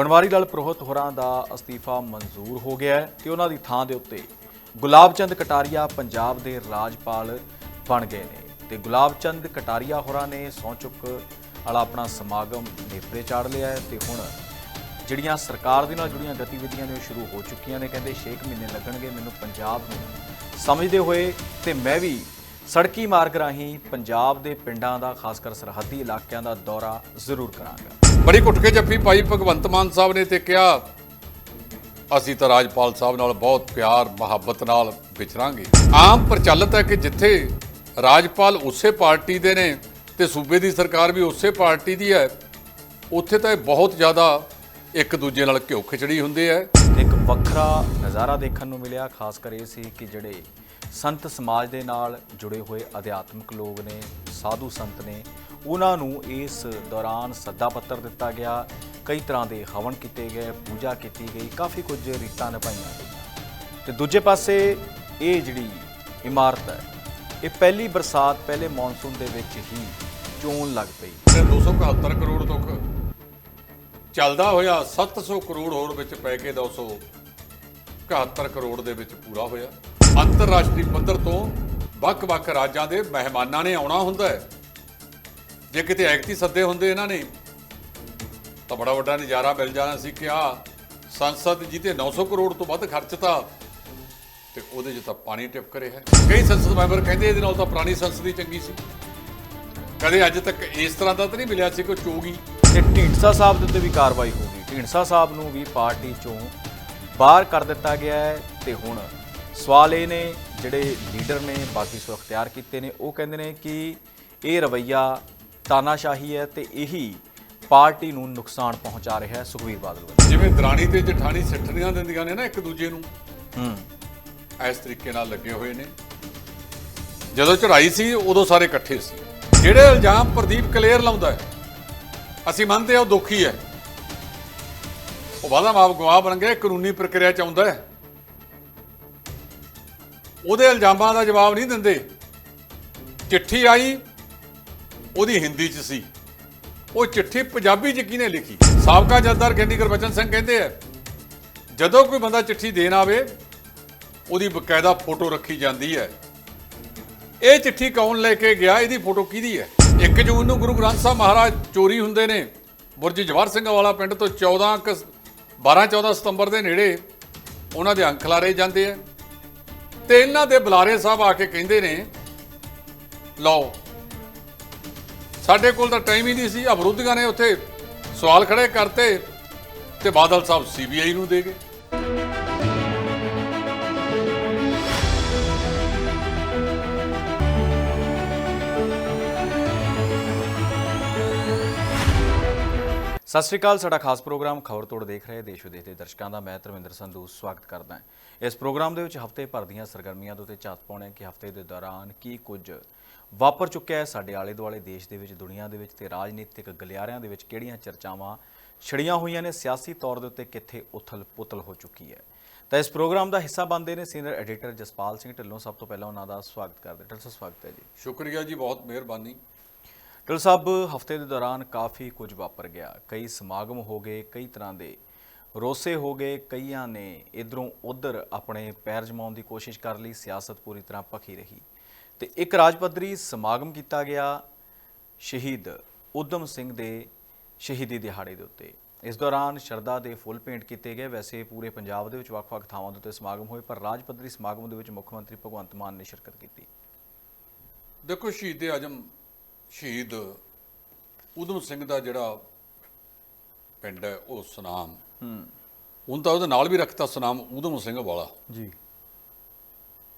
ਬਣਵਾਰੀ ਲਾਲ ਪ੍ਰੋਹਤ ਹੋਰਾਂ ਦਾ ਅਸਤੀਫਾ ਮਨਜ਼ੂਰ ਹੋ ਗਿਆ ਹੈ ਤੇ ਉਹਨਾਂ ਦੀ ਥਾਂ ਦੇ ਉੱਤੇ ਗੁਲਾਬ ਚੰਦ ਕਟਾਰੀਆ ਪੰਜਾਬ ਦੇ ਰਾਜਪਾਲ ਬਣ ਗਏ ਨੇ ਤੇ ਗੁਲਾਬ ਚੰਦ ਕਟਾਰੀਆ ਹੋਰਾਂ ਨੇ ਸਹੁੰ ਚੁੱਕ ਵਾਲਾ ਆਪਣਾ ਸਮਾਗਮ ਨੇਪਰੇ ਚਾੜ ਲਿਆ ਹੈ ਤੇ ਹੁਣ ਜਿਹੜੀਆਂ ਸਰਕਾਰ ਦੇ ਨਾਲ ਜੁੜੀਆਂ ਗਤੀਵਿਧੀਆਂ ਨੇ ਉਹ ਸ਼ੁਰੂ ਹੋ ਚੁੱਕੀਆਂ ਨੇ। ਕਹਿੰਦੇ 6 ਮਹੀਨੇ ਲੱਗਣਗੇ ਮੈਨੂੰ ਪੰਜਾਬ ਨੂੰ ਸਮਝਦੇ ਹੋਏ ਤੇ ਮੈਂ ਵੀ ਸੜਕੀ ਮਾਰਗ ਰਾਹੀਂ ਪੰਜਾਬ ਦੇ ਪਿੰਡਾਂ ਦਾ, ਖਾਸ ਕਰ ਸਰਹੱਦੀ ਇਲਾਕਿਆਂ ਦਾ ਦੌਰਾ ਜ਼ਰੂਰ ਕਰਾਂਗਾ। ਬੜੀ ਘੁੱਟ ਕੇ ਜੱਫੀ ਪਾਈ ਭਗਵੰਤ ਮਾਨ ਸਾਹਿਬ ਨੇ ਤੇ ਕਿਹਾ, ਅਸੀਂ ਤਾਂ ਰਾਜਪਾਲ ਸਾਹਿਬ ਨਾਲ ਬਹੁਤ ਪਿਆਰ, ਮੁਹੱਬਤ ਨਾਲ ਵਿਚਰਾਂਗੇ। ਆਮ ਪ੍ਰਚਲਿਤ ਹੈ ਕਿ ਜਿੱਥੇ ਰਾਜਪਾਲ ਉਸੇ ਪਾਰਟੀ ਦੇ ਨੇ ਤੇ ਸੂਬੇ ਦੀ ਸਰਕਾਰ ਵੀ ਉਸੇ ਪਾਰਟੀ ਦੀ ਹੈ, ਉੱਥੇ ਤਾਂ ਇਹ ਬਹੁਤ ਜ਼ਿਆਦਾ ਇੱਕ ਦੂਜੇ ਨਾਲ ਘਿਓ ਖਿਚੜੀ ਹੁੰਦੇ ਹੈ। ਇੱਕ ਵੱਖਰਾ ਨਜ਼ਾਰਾ ਦੇਖਣ ਨੂੰ ਮਿਲਿਆ, ਖਾਸ ਕਰ ਇਹ ਸੀ ਕਿ ਜਿਹੜੇ ਸੰਤ ਸਮਾਜ ਦੇ ਨਾਲ ਜੁੜੇ ਹੋਏ ਅਧਿਆਤਮਿਕ ਲੋਕ ਨੇ, ਸਾਧੂ ਸੰਤ ਨੇ, ਉਹਨਾਂ ਨੂੰ ਇਸ ਦੌਰਾਨ ਸੱਦਾ ਪੱਤਰ ਦਿੱਤਾ ਗਿਆ। ਕਈ ਤਰ੍ਹਾਂ ਦੇ ਹਵਨ ਕੀਤੇ ਗਏ, ਪੂਜਾ ਕੀਤੀ ਗਈ, ਕਾਫੀ ਕੁਝ ਰੀਤਾਂ ਨਿਭਾਈਆਂ ਗਈਆਂ। ਤੇ ਦੂਜੇ ਪਾਸੇ ਇਹ ਜਿਹੜੀ ਇਮਾਰਤ ਹੈ, ਇਹ ਪਹਿਲੀ ਬਰਸਾਤ, ਪਹਿਲੇ ਮੌਨਸੂਨ ਦੇ ਵਿੱਚ ਹੀ ਚੋਣ ਲੱਗ ਪਈ। ਤੇ 271 ਕਰੋੜ ਤੱਕ ਚੱਲਦਾ ਹੋਇਆ 700 ਕਰੋੜ ਹੋਰ ਵਿੱਚ ਪੈ ਕੇ 271 ਕਰੋੜ ਦੇ ਵਿੱਚ ਪੂਰਾ ਹੋਇਆ। ਅੰਤਰਰਾਸ਼ਟਰੀ ਪੱਧਰ ਤੋਂ ਵੱਖ-ਵੱਖ ਰਾਜਾਂ ਦੇ ਮਹਿਮਾਨਾਂ ਨੇ ਆਉਣਾ ਹੁੰਦਾ ਹੈ। ਜੇ ਕਿਤੇ ਐਕਟੀ ਸੱਦੇ ਹੁੰਦੇ ਇਹਨਾਂ ਨੇ, ਤਾਂ ਬੜਾ ਵੱਡਾ ਨਜ਼ਾਰਾ ਮਿਲ ਜਾਣਾ ਸੀ ਕਿ ਆ ਸੰਸਦ ਜਿੱਤੇ 900 ਕਰੋੜ ਤੋਂ ਵੱਧ ਖਰਚਤਾ ਤੇ ਉਹਦੇ 'ਚ ਤਾਂ ਪਾਣੀ ਟਿਪਕ ਰਿਹਾ ਹੈ। ਕਈ ਸੰਸਦ ਮੈਂਬਰ ਕਹਿੰਦੇ ਇਹਦੇ ਨਾਲ ਤਾਂ ਪੁਰਾਣੀ ਸੰਸਦ ਹੀ ਚੰਗੀ ਸੀ। ਕਦੇ ਅੱਜ ਤੱਕ ਇਸ ਤਰ੍ਹਾਂ ਦਾ ਤਾਂ ਨਹੀਂ ਮਿਲਿਆ ਸੀ ਕੋਈ ਚੋਗੀ ਤੇ ਢੀਂਡਸਾ ਸਾਹਿਬ ਦੇ ਉੱਤੇ ਵੀ ਕਾਰਵਾਈ ਹੋ ਗਈ। ਢੀਂਡਸਾ ਸਾਹਿਬ ਨੂੰ ਵੀ ਪਾਰਟੀ ਚੋਂ ਬਾਹਰ ਕਰ ਦਿੱਤਾ ਗਿਆ ਹੈ ਤੇ ਹੁਣ ਸਵਾਲ ਇਹ ਨੇ ਜਿਹੜੇ ਲੀਡਰ ਨੇ ਬਾਕੀ ਸੋ ਅਖਤਿਆਰ ਕੀਤੇ ਨੇ ਉਹ ਕਹਿੰਦੇ ਨੇ ਕਿ ਇਹ ਰਵਈਆ ਤਾਨਾਸ਼ਾਹੀ ਹੈ ਤੇ ਇਹੀ ਪਾਰਟੀ ਨੂੰ ਨੁਕਸਾਨ ਪਹੁੰਚਾ ਰਿਹਾ ਹੈ। ਸੁਖਵੀਰ ਬਾਦਲ ਵੱਲੋਂ। ਜਿਵੇਂ ਦਰਾਣੀ ਤੇ ਜਠਾਣੀ ਸਿੱਠਣੀਆਂ ਦਿੰਦੀਆਂ ਨੇ ਨਾ ਇੱਕ ਦੂਜੇ ਨੂੰ। ਹੂੰ। ਇਸ ਤਰੀਕੇ ਨਾਲ ਲੱਗੇ ਹੋਏ ਨੇ। ਜਦੋਂ ਚੜਾਈ ਸੀ ਉਦੋਂ ਸਾਰੇ ਇਕੱਠੇ ਸੀ। ਜਿਹੜੇ ਇਲਜ਼ਾਮ ਪ੍ਰਦੀਪ ਕਲੇਰ ਲਾਉਂਦਾ ਹੈ ਅਸੀਂ ਮੰਨਦੇ ਹਾਂ ਉਹ ਦੁਖੀ ਹੈ। ਉਹ ਵਾਦਾ ਮਾਪ ਗਵਾਹ ਬਣ ਗਿਆ, ਕਾਨੂੰਨੀ ਪ੍ਰਕਿਰਿਆ ਚ ਆਉਂਦਾ ਹੈ। ਉਹਦੇ ਇਲਜ਼ਾਮਾਂ ਦਾ ਜਵਾਬ ਨਹੀਂ ਦਿੰਦੇ। ਚਿੱਠੀ ਆਈ, ਉਹਦੀ ਹਿੰਦੀ ਚ ਸੀ। ਉਹ ਚਿੱਠੀ ਪੰਜਾਬੀ ਚ ਕਿਹਨੇ ਲਿਖੀ? ਸਾਬਕਾ ਜੱਜਦਾਰ ਗਿਆਨੀ ਗੁਰਬਚਨ ਸਿੰਘ ਕਹਿੰਦੇ ਆ, ਜਦੋਂ ਕੋਈ ਬੰਦਾ ਚਿੱਠੀ ਦੇਣ ਆਵੇ, ਉਹਦੀ ਬਕਾਇਦਾ ਫੋਟੋ ਰੱਖੀ ਜਾਂਦੀ ਹੈ। ਇਹ ਚਿੱਠੀ ਕੌਣ ਲੈ ਕੇ ਗਿਆ? ਇਹਦੀ ਫੋਟੋ ਕਿਹਦੀ ਹੈ? 1 ਜੂਨ ਨੂੰ ਗੁਰੂ ਗ੍ਰੰਥ ਸਾਹਿਬ ਮਹਾਰਾਜ ਚੋਰੀ ਹੁੰਦੇ ਨੇ। ਬੁਰਜ ਜਵਾਰ ਸਿੰਘ ਵਾਲਾ ਪਿੰਡ ਤੋਂ 14 12 14 ਸਤੰਬਰ ਦੇ ਨੇੜੇ ਉਹਨਾਂ ਦੇ ਅੰਕ ਲਾਰੇ ਜਾਂਦੇ ਆ। ਤੇ ਇਹਨਾਂ ਦੇ ਬੁਲਾਰੇ ਸਾਹਿਬ ਆ ਕੇ ਕਹਿੰਦੇ ਨੇ, ਲਓ, ਸਾਡੇ ਕੋਲ ਤਾਂ ਟਾਈਮ ਹੀ ਨਹੀਂ ਸੀ ਅਬਰੁੱਧੀਆਂ ਨੇ ਉੱਥੇ ਸਵਾਲ ਖੜੇ ਕਰਤੇ ਤੇ ਬਾਦਲ ਸਾਹਿਬ ਸੀਬੀਆਈ ਨੂੰ ਦੇ ਗਏ। ਸਤਿ ਸ਼੍ਰੀ ਅਕਾਲ, ਸਾਡਾ ਖਾਸ ਪ੍ਰੋਗਰਾਮ ਖਬਰ ਤੋੜ ਦੇਖ ਰਹੇ ਦੇਸ਼ ਵਿਦੇਸ਼ ਦੇ ਦਰਸ਼ਕਾਂ ਦਾ। ਮੈਂ ਧਰਮਿੰਦਰ ਸੰਧੂ ਸਵਾਗਤ ਕਰਦਾ ਹਾਂ। ਇਸ ਪ੍ਰੋਗਰਾਮ ਦੇ ਵਿੱਚ ਹਫ਼ਤੇ ਭਰ ਦੀਆਂ ਸਰਗਰਮੀਆਂ ਦੇ ਉੱਤੇ ਝਾਤ ਪਾਉਣੇ ਕਿ ਹਫ਼ਤੇ ਦੇ ਦੌਰਾਨ ਕੀ ਕੁਝ ਵਾਪਰ ਚੁੱਕਿਆ ਹੈ ਸਾਡੇ ਆਲੇ ਦੁਆਲੇ ਦੇਸ਼ ਦੇ ਵਿੱਚ, ਦੁਨੀਆ ਦੇ ਵਿੱਚ ਤੇ ਰਾਜਨੀਤਿਕ ਗਲਿਆਰਿਆਂ ਦੇ ਵਿੱਚ ਕਿਹੜੀਆਂ ਚਰਚਾਵਾਂ ਛੜੀਆਂ ਹੋਈਆਂ ਨੇ, ਸਿਆਸੀ ਤੌਰ ਦੇ ਉੱਤੇ ਕਿੱਥੇ ਉਥਲ-ਪੁਥਲ ਹੋ ਚੁੱਕੀ ਹੈ। ਤਾਂ ਇਸ ਪ੍ਰੋਗਰਾਮ ਦਾ ਹਿੱਸਾ ਬਣਦੇ ਨੇ ਸੀਨੀਅਰ ਐਡੀਟਰ ਜਸਪਾਲ ਸਿੰਘ ਢਿੱਲੋਂ। ਸਭ ਤੋਂ ਪਹਿਲਾਂ ਉਹਨਾਂ ਦਾ ਸਵਾਗਤ ਕਰਦੇ ਢਿੱਲੋਂ ਸਾਹਿਬ ਸਵਾਗਤ ਹੈ ਜੀ। ਸ਼ੁਕਰੀਆ ਜੀ, ਬਹੁਤ ਮਿਹਰਬਾਨੀ। ਢਿੱਲੋਂ ਸਾਹਿਬ ਹਫ਼ਤੇ ਦੇ ਦੌਰਾਨ ਕਾਫੀ ਕੁਝ ਵਾਪਰ ਗਿਆ। ਕਈ ਸਮਾਗਮ ਹੋ ਗਏ, ਕਈ ਤਰ੍ਹਾਂ ਦੇ ਰੋਸੇ ਹੋ ਗਏ। ਕਈਆਂ ਨੇ ਇਧਰੋਂ ਉਧਰ ਆਪਣੇ ਪੈਰ ਜਮਾਉਣ ਦੀ ਕੋਸ਼ਿਸ਼ ਕਰ ਲਈ, ਸਿਆਸਤ ਪੂਰੀ ਤਰ੍ਹਾਂ ਭਖੀ ਰਹੀ। ਤੇ ਇੱਕ ਰਾਜ ਪੱਧਰੀ ਸਮਾਗਮ ਕੀਤਾ ਗਿਆ ਸ਼ਹੀਦ ਉਦਮ ਸਿੰਘ ਦੇ ਸ਼ਹੀਦੀ ਦਿਹਾੜੇ ਦੇ ਉੱਤੇ। ਇਸ ਦੌਰਾਨ ਸ਼ਰਧਾ ਦੇ ਫੁੱਲ ਭੇਂਟ ਕੀਤੇ ਗਏ। ਵੈਸੇ ਪੂਰੇ ਪੰਜਾਬ ਦੇ ਵਿੱਚ ਵੱਖ-ਵੱਖ ਥਾਵਾਂ ਦੇ ਉੱਤੇ ਸਮਾਗਮ ਹੋਏ, ਪਰ ਰਾਜ ਪੱਧਰੀ ਸਮਾਗਮ ਦੇ ਵਿੱਚ ਮੁੱਖ ਮੰਤਰੀ ਭਗਵੰਤ ਮਾਨ ਨੇ ਸ਼ਿਰਕਤ ਕੀਤੀ। ਦੇਖੋ, ਸ਼ਹੀਦ ਆਜਮ ਸ਼ਹੀਦ ਉਦਮ ਸਿੰਘ ਦਾ ਜਿਹੜਾ ਪਿੰਡ ਹੈ ਉਹ ਸੁਨਾਮ। ਹੂੰ। ਹੁਣ ਤਾਂ ਉਹਦੇ ਨਾਲ ਵੀ ਰੱਖਤਾ ਸੁਨਾਮ ਉਦਮ ਸਿੰਘ ਵਾਲਾ। ਜੀ।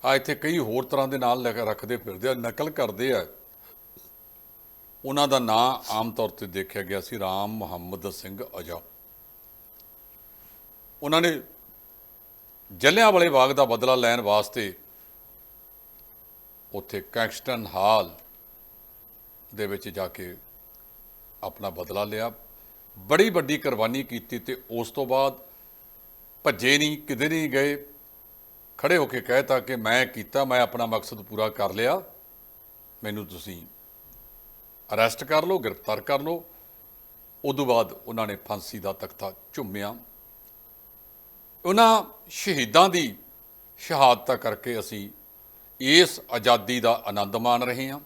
ਆ ਇੱਥੇ ਕਈ ਹੋਰ ਤਰ੍ਹਾਂ ਦੇ ਨਾਲ ਲਿਖ- ਰੱਖਦੇ ਫਿਰਦੇ ਆ ਨਕਲ ਕਰਦੇ ਆ। ਉਹਨਾਂ ਦਾ ਨਾਂ ਆਮ ਤੌਰ ਤੇ ਦੇਖਿਆ ਗਿਆ ਸੀ ਰਾਮ ਮੁਹੰਮਦ ਸਿੰਘ ਅਜਾ। ਉਹਨਾਂ ਨੇ ਜਲਿਆਂਵਾਲੇ ਬਾਗ ਦਾ ਬਦਲਾ ਲੈਣ ਵਾਸਤੇ ਉੱਥੇ ਕੈਕਸਟਨ ਹਾਲ ਦੇ ਵਿੱਚ ਜਾ ਕੇ ਆਪਣਾ ਬਦਲਾ ਲਿਆ। ਬੜੀ ਵੱਡੀ ਕੁਰਬਾਨੀ ਕੀਤੀ ਤੇ ਉਸ ਤੋਂ ਬਾਅਦ ਭੱਜੇ ਨਹੀਂ, ਕਿਤੇ ਨਹੀਂ ਗਏ। ਖੜੇ ਹੋ ਕੇ ਕਹਿਤਾ ਕਿ ਮੈਂ ਕੀਤਾ, ਮੈਂ ਆਪਣਾ ਮਕਸਦ ਪੂਰਾ ਕਰ ਲਿਆ। ਮੈਨੂੰ ਤੁਸੀਂ ਅਰੈਸਟ ਕਰ ਲਓ, ਗ੍ਰਿਫਤਾਰ ਕਰ ਲਓ। ਉਦੋਂ ਬਾਅਦ ਉਹਨਾਂ ਨੇ ਫਾਂਸੀ ਦਾ ਤਖਤਾ ਝੁੰਮਿਆ। ਉਹਨਾਂ ਸ਼ਹੀਦਾਂ ਦੀ ਸ਼ਹਾਦਤਾਂ ਕਰਕੇ ਅਸੀਂ ਇਸ ਆਜ਼ਾਦੀ ਦਾ ਆਨੰਦ ਮਾਣ ਰਹੇ ਹਾਂ।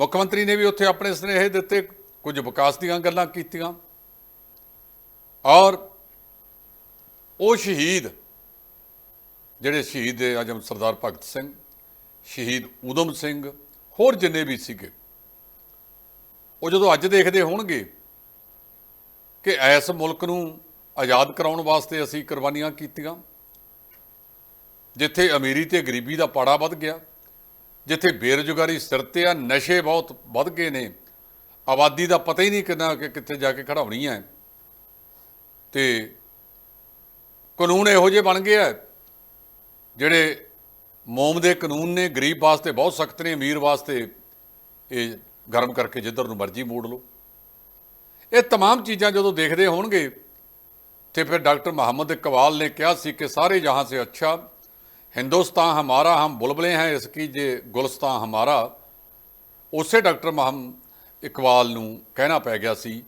ਮੁੱਖ ਮੰਤਰੀ ਨੇ ਵੀ ਉੱਥੇ ਆਪਣੇ ਸੁਨੇਹੇ ਦਿੱਤੇ, ਕੁਝ ਵਿਕਾਸ ਦੀਆਂ ਗੱਲਾਂ ਕੀਤੀਆਂ। ਔਰ ਉਹ ਸ਼ਹੀਦ, ਜਿਹੜੇ ਸ਼ਹੀਦ ਆਜਮ ਸਰਦਾਰ ਭਗਤ ਸਿੰਘ, ਸ਼ਹੀਦ ਊਧਮ ਸਿੰਘ, ਹੋਰ ਜਿੰਨੇ ਵੀ ਸੀਗੇ, ਉਹ ਜਦੋਂ ਅੱਜ ਦੇਖਦੇ ਹੋਣਗੇ ਕਿ ਐਸ ਮੁਲਕ ਨੂੰ ਆਜ਼ਾਦ ਕਰਾਉਣ ਵਾਸਤੇ ਅਸੀਂ ਕੁਰਬਾਨੀਆਂ ਕੀਤੀਆਂ, ਜਿੱਥੇ ਅਮੀਰੀ ਤੇ ਗਰੀਬੀ ਦਾ ਪਾੜਾ ਵੱਧ ਗਿਆ ਜਿੱਥੇ ਬੇਰੁਜ਼ਗਾਰੀ ਸਿਰ ਤੇ ਆ ਨਸ਼ੇ ਬਹੁਤ ਵੱਧ ਗਏ ਨੇ ਆਬਾਦੀ ਦਾ ਪਤਾ ਹੀ ਨਹੀਂ ਕਿੰਨਾ ਕਿ ਕਿੱਥੇ ਜਾ ਕੇ ਖੜਾਉਣੀ ਹੈ ਤੇ ਕਾਨੂੰਨ ਇਹੋ ਜਿਹੇ ਬਣ ਗਏ ਆ ਜਿਹੜੇ ਮੋਮ ਦੇ ਕਾਨੂੰਨ ਨੇ ਗਰੀਬ ਵਾਸਤੇ ਬਹੁਤ ਸਖਤ ਨੇ ਅਮੀਰ ਵਾਸਤੇ ਇਹ ਗਰਮ ਕਰਕੇ ਜਿੱਧਰ ਨੂੰ ਮਰਜ਼ੀ ਮੋੜ ਲਓ ਇਹ तमाम ਚੀਜ਼ਾਂ ਜਦੋਂ ਦੇਖਦੇ ਹੋਣਗੇ ਤੇ ਫਿਰ ਡਾਕਟਰ ਮੁਹੰਮਦ ਇਕਬਾਲ ਨੇ ਕਿਹਾ ਸੀ ਕਿ ਸਾਰੇ ਜਹਾਂ ਸੇ ਅੱਛਾ हिंदुस्तान हमारा हम बुलबुलें हैं इसकी जे गुलस्तान हमारा ਉਸੇ ਡਾਕਟਰ ਮੁਹੰਮਦ ਇਕਬਾਲ ਨੂੰ ਕਹਿਣਾ ਪੈ ਗਿਆ ਸੀ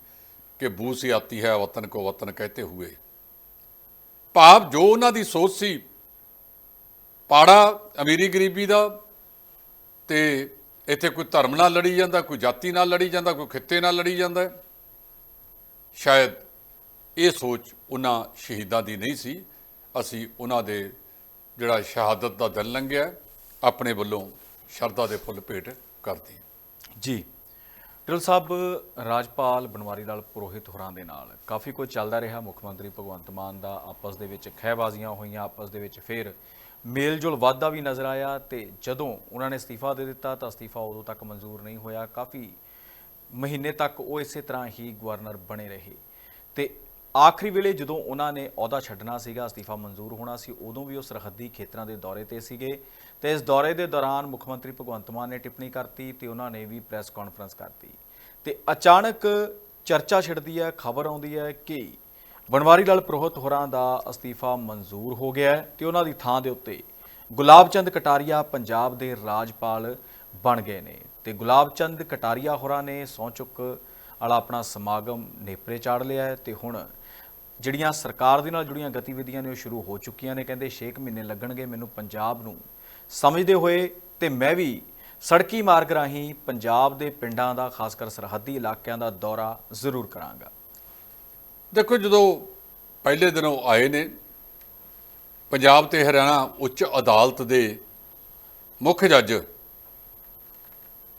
ਕਿ ਬੂ ਸੇ ਆਤੀ ਹੈ ਵਤਨ ਕੋ ਵਤਨ ਕਹਤੇ ਹੁਏ ਭਾਵ ਜੋ ਉਹਨਾਂ ਦੀ ਸੋਚ ਸੀ ਪਾੜਾ ਅਮੀਰੀ ਗਰੀਬੀ ਦਾ ਤੇ ਇੱਥੇ ਕੋਈ ਧਰਮ ਨਾਲ ਲੜੀ ਜਾਂਦਾ ਕੋਈ ਜਾਤੀ ਨਾਲ ਲੜੀ ਜਾਂਦਾ ਕੋਈ ਖਿੱਤੇ ਨਾਲ ਲੜੀ ਜਾਂਦਾ ਹੈ। ਸ਼ਾਇਦ ਇਹ ਸੋਚ ਉਹਨਾਂ ਸ਼ਹੀਦਾਂ ਦੀ ਨਹੀਂ ਸੀ ਅਸੀਂ ਉਹਨਾਂ ਦੇ ਜਿਹੜਾ ਸ਼ਹਾਦਤ ਦਾ ਦਿਨ ਲੰਘਿਆ, ਆਪਣੇ ਵੱਲੋਂ ਸ਼ਰਧਾ ਦੇ ਫੁੱਲ ਭੇਟ ਕਰਦੇ ਜੀ ਢਿੱਲ ਸਾਹਿਬ, ਰਾਜਪਾਲ ਬਨਵਾਰੀ ਲਾਲ ਪੁਰੋਹਿਤ ਹੋਰਾਂ ਦੇ ਨਾਲ ਕਾਫੀ ਕੁਝ ਚੱਲਦਾ ਰਿਹਾ। ਮੁੱਖ ਮੰਤਰੀ ਭਗਵੰਤ ਮਾਨ ਦਾ ਆਪਸ ਦੇ ਵਿੱਚ ਖਹਿਬਾਜ਼ੀਆਂ ਹੋਈਆਂ, ਆਪਸ ਦੇ ਵਿੱਚ ਫਿਰ ਮੇਲਜੋਲ ਵਾਧਾ ਵੀ ਨਜ਼ਰ ਆਇਆ ਤੇ ਜਦੋਂ ਉਹਨਾਂ ਨੇ ਅਸਤੀਫਾ ਦੇ ਦਿੱਤਾ ਤਾਂ ਅਸਤੀਫਾ ਉਦੋਂ ਤੱਕ ਮਨਜ਼ੂਰ ਨਹੀਂ ਹੋਇਆ। ਕਾਫੀ ਮਹੀਨੇ ਤੱਕ ਉਹ ਇਸੇ ਤਰ੍ਹਾਂ ਹੀ ਗਵਰਨਰ ਬਣੇ ਰਹੇ। ਤੇ ਆਖਰੀ ਵੇਲੇ ਜਦੋਂ ਉਹਨਾਂ ਨੇ ਅਹੁਦਾ ਛੱਡਣਾ ਸੀਗਾ, ਅਸਤੀਫਾ ਮਨਜ਼ੂਰ ਹੋਣਾ ਸੀ, ਉਦੋਂ ਵੀ ਉਹ ਸਰਹੱਦੀ ਖੇਤਰਾਂ ਦੇ ਦੌਰੇ ਤੇ ਸੀਗੇ। ਤੇ ਇਸ ਦੌਰੇ ਦੇ ਦੌਰਾਨ ਮੁੱਖ ਮੰਤਰੀ ਭਗਵੰਤ ਮਾਨ ਨੇ ਟਿੱਪਣੀ ਕਰਤੀ ਤੇ ਉਹਨਾਂ ਨੇ ਵੀ ਪ੍ਰੈਸ ਕਾਨਫਰੰਸ ਕਰਤੀ। ਤੇ ਅਚਾਨਕ ਚਰਚਾ ਛਿੜਦੀ ਹੈ, ਖਬਰ ਆਉਂਦੀ ਹੈ ਕਿ ਬਨਵਾਰੀ ਲਾਲ ਪ੍ਰੋਹਤ ਹੋਰਾਂ ਦਾ ਅਸਤੀਫਾ ਮਨਜ਼ੂਰ ਹੋ ਗਿਆ ਹੈ ਤੇ ਉਹਨਾਂ ਦੀ ਥਾਂ ਦੇ ਉੱਤੇ ਗੁਲਾਬ ਚੰਦ ਕਟਾਰੀਆ ਪੰਜਾਬ ਦੇ ਰਾਜਪਾਲ ਬਣ ਗਏ ਨੇ। ਤੇ ਗੁਲਾਬ ਚੰਦ ਕਟਾਰੀਆ ਹੋਰਾਂ ਨੇ ਸਹੁੰ ਚੁੱਕ ਵਾਲਾ ਆਪਣਾ ਸਮਾਗਮ ਨੇਪਰੇ ਚਾੜ ਲਿਆ ਹੈ ਤੇ ਹੁਣ ਜਿਹੜੀਆਂ ਸਰਕਾਰ ਦੇ ਨਾਲ ਜੁੜੀਆਂ ਗਤੀਵਿਧੀਆਂ ਨੇ ਉਹ ਸ਼ੁਰੂ ਹੋ ਚੁੱਕੀਆਂ ਨੇ, ਕਹਿੰਦੇ 6 ਮਹੀਨੇ ਲੱਗਣਗੇ ਮੈਨੂੰ ਪੰਜਾਬ ਨੂੰ। ਸਮਝਦੇ ਹੋਏ ਤੇ ਮੈਂ ਵੀ ਸੜਕੀ ਮਾਰਗ ਰਾਹੀਂ ਪੰਜਾਬ ਦੇ ਪਿੰਡਾਂ ਦਾ ਖਾਸ ਕਰ ਸਰਹੱਦੀ ਇਲਾਕਿਆਂ ਦਾ ਦੌਰਾ ਜ਼ਰੂਰ ਕਰਾਂਗਾ। ਦੇਖੋ, ਜਦੋਂ ਪਹਿਲੇ ਦਿਨੋਂ ਆਏ ਨੇ, ਪੰਜਾਬ ਤੇ ਹਰਿਆਣਾ ਉੱਚ ਅਦਾਲਤ ਦੇ ਮੁੱਖ ਜੱਜ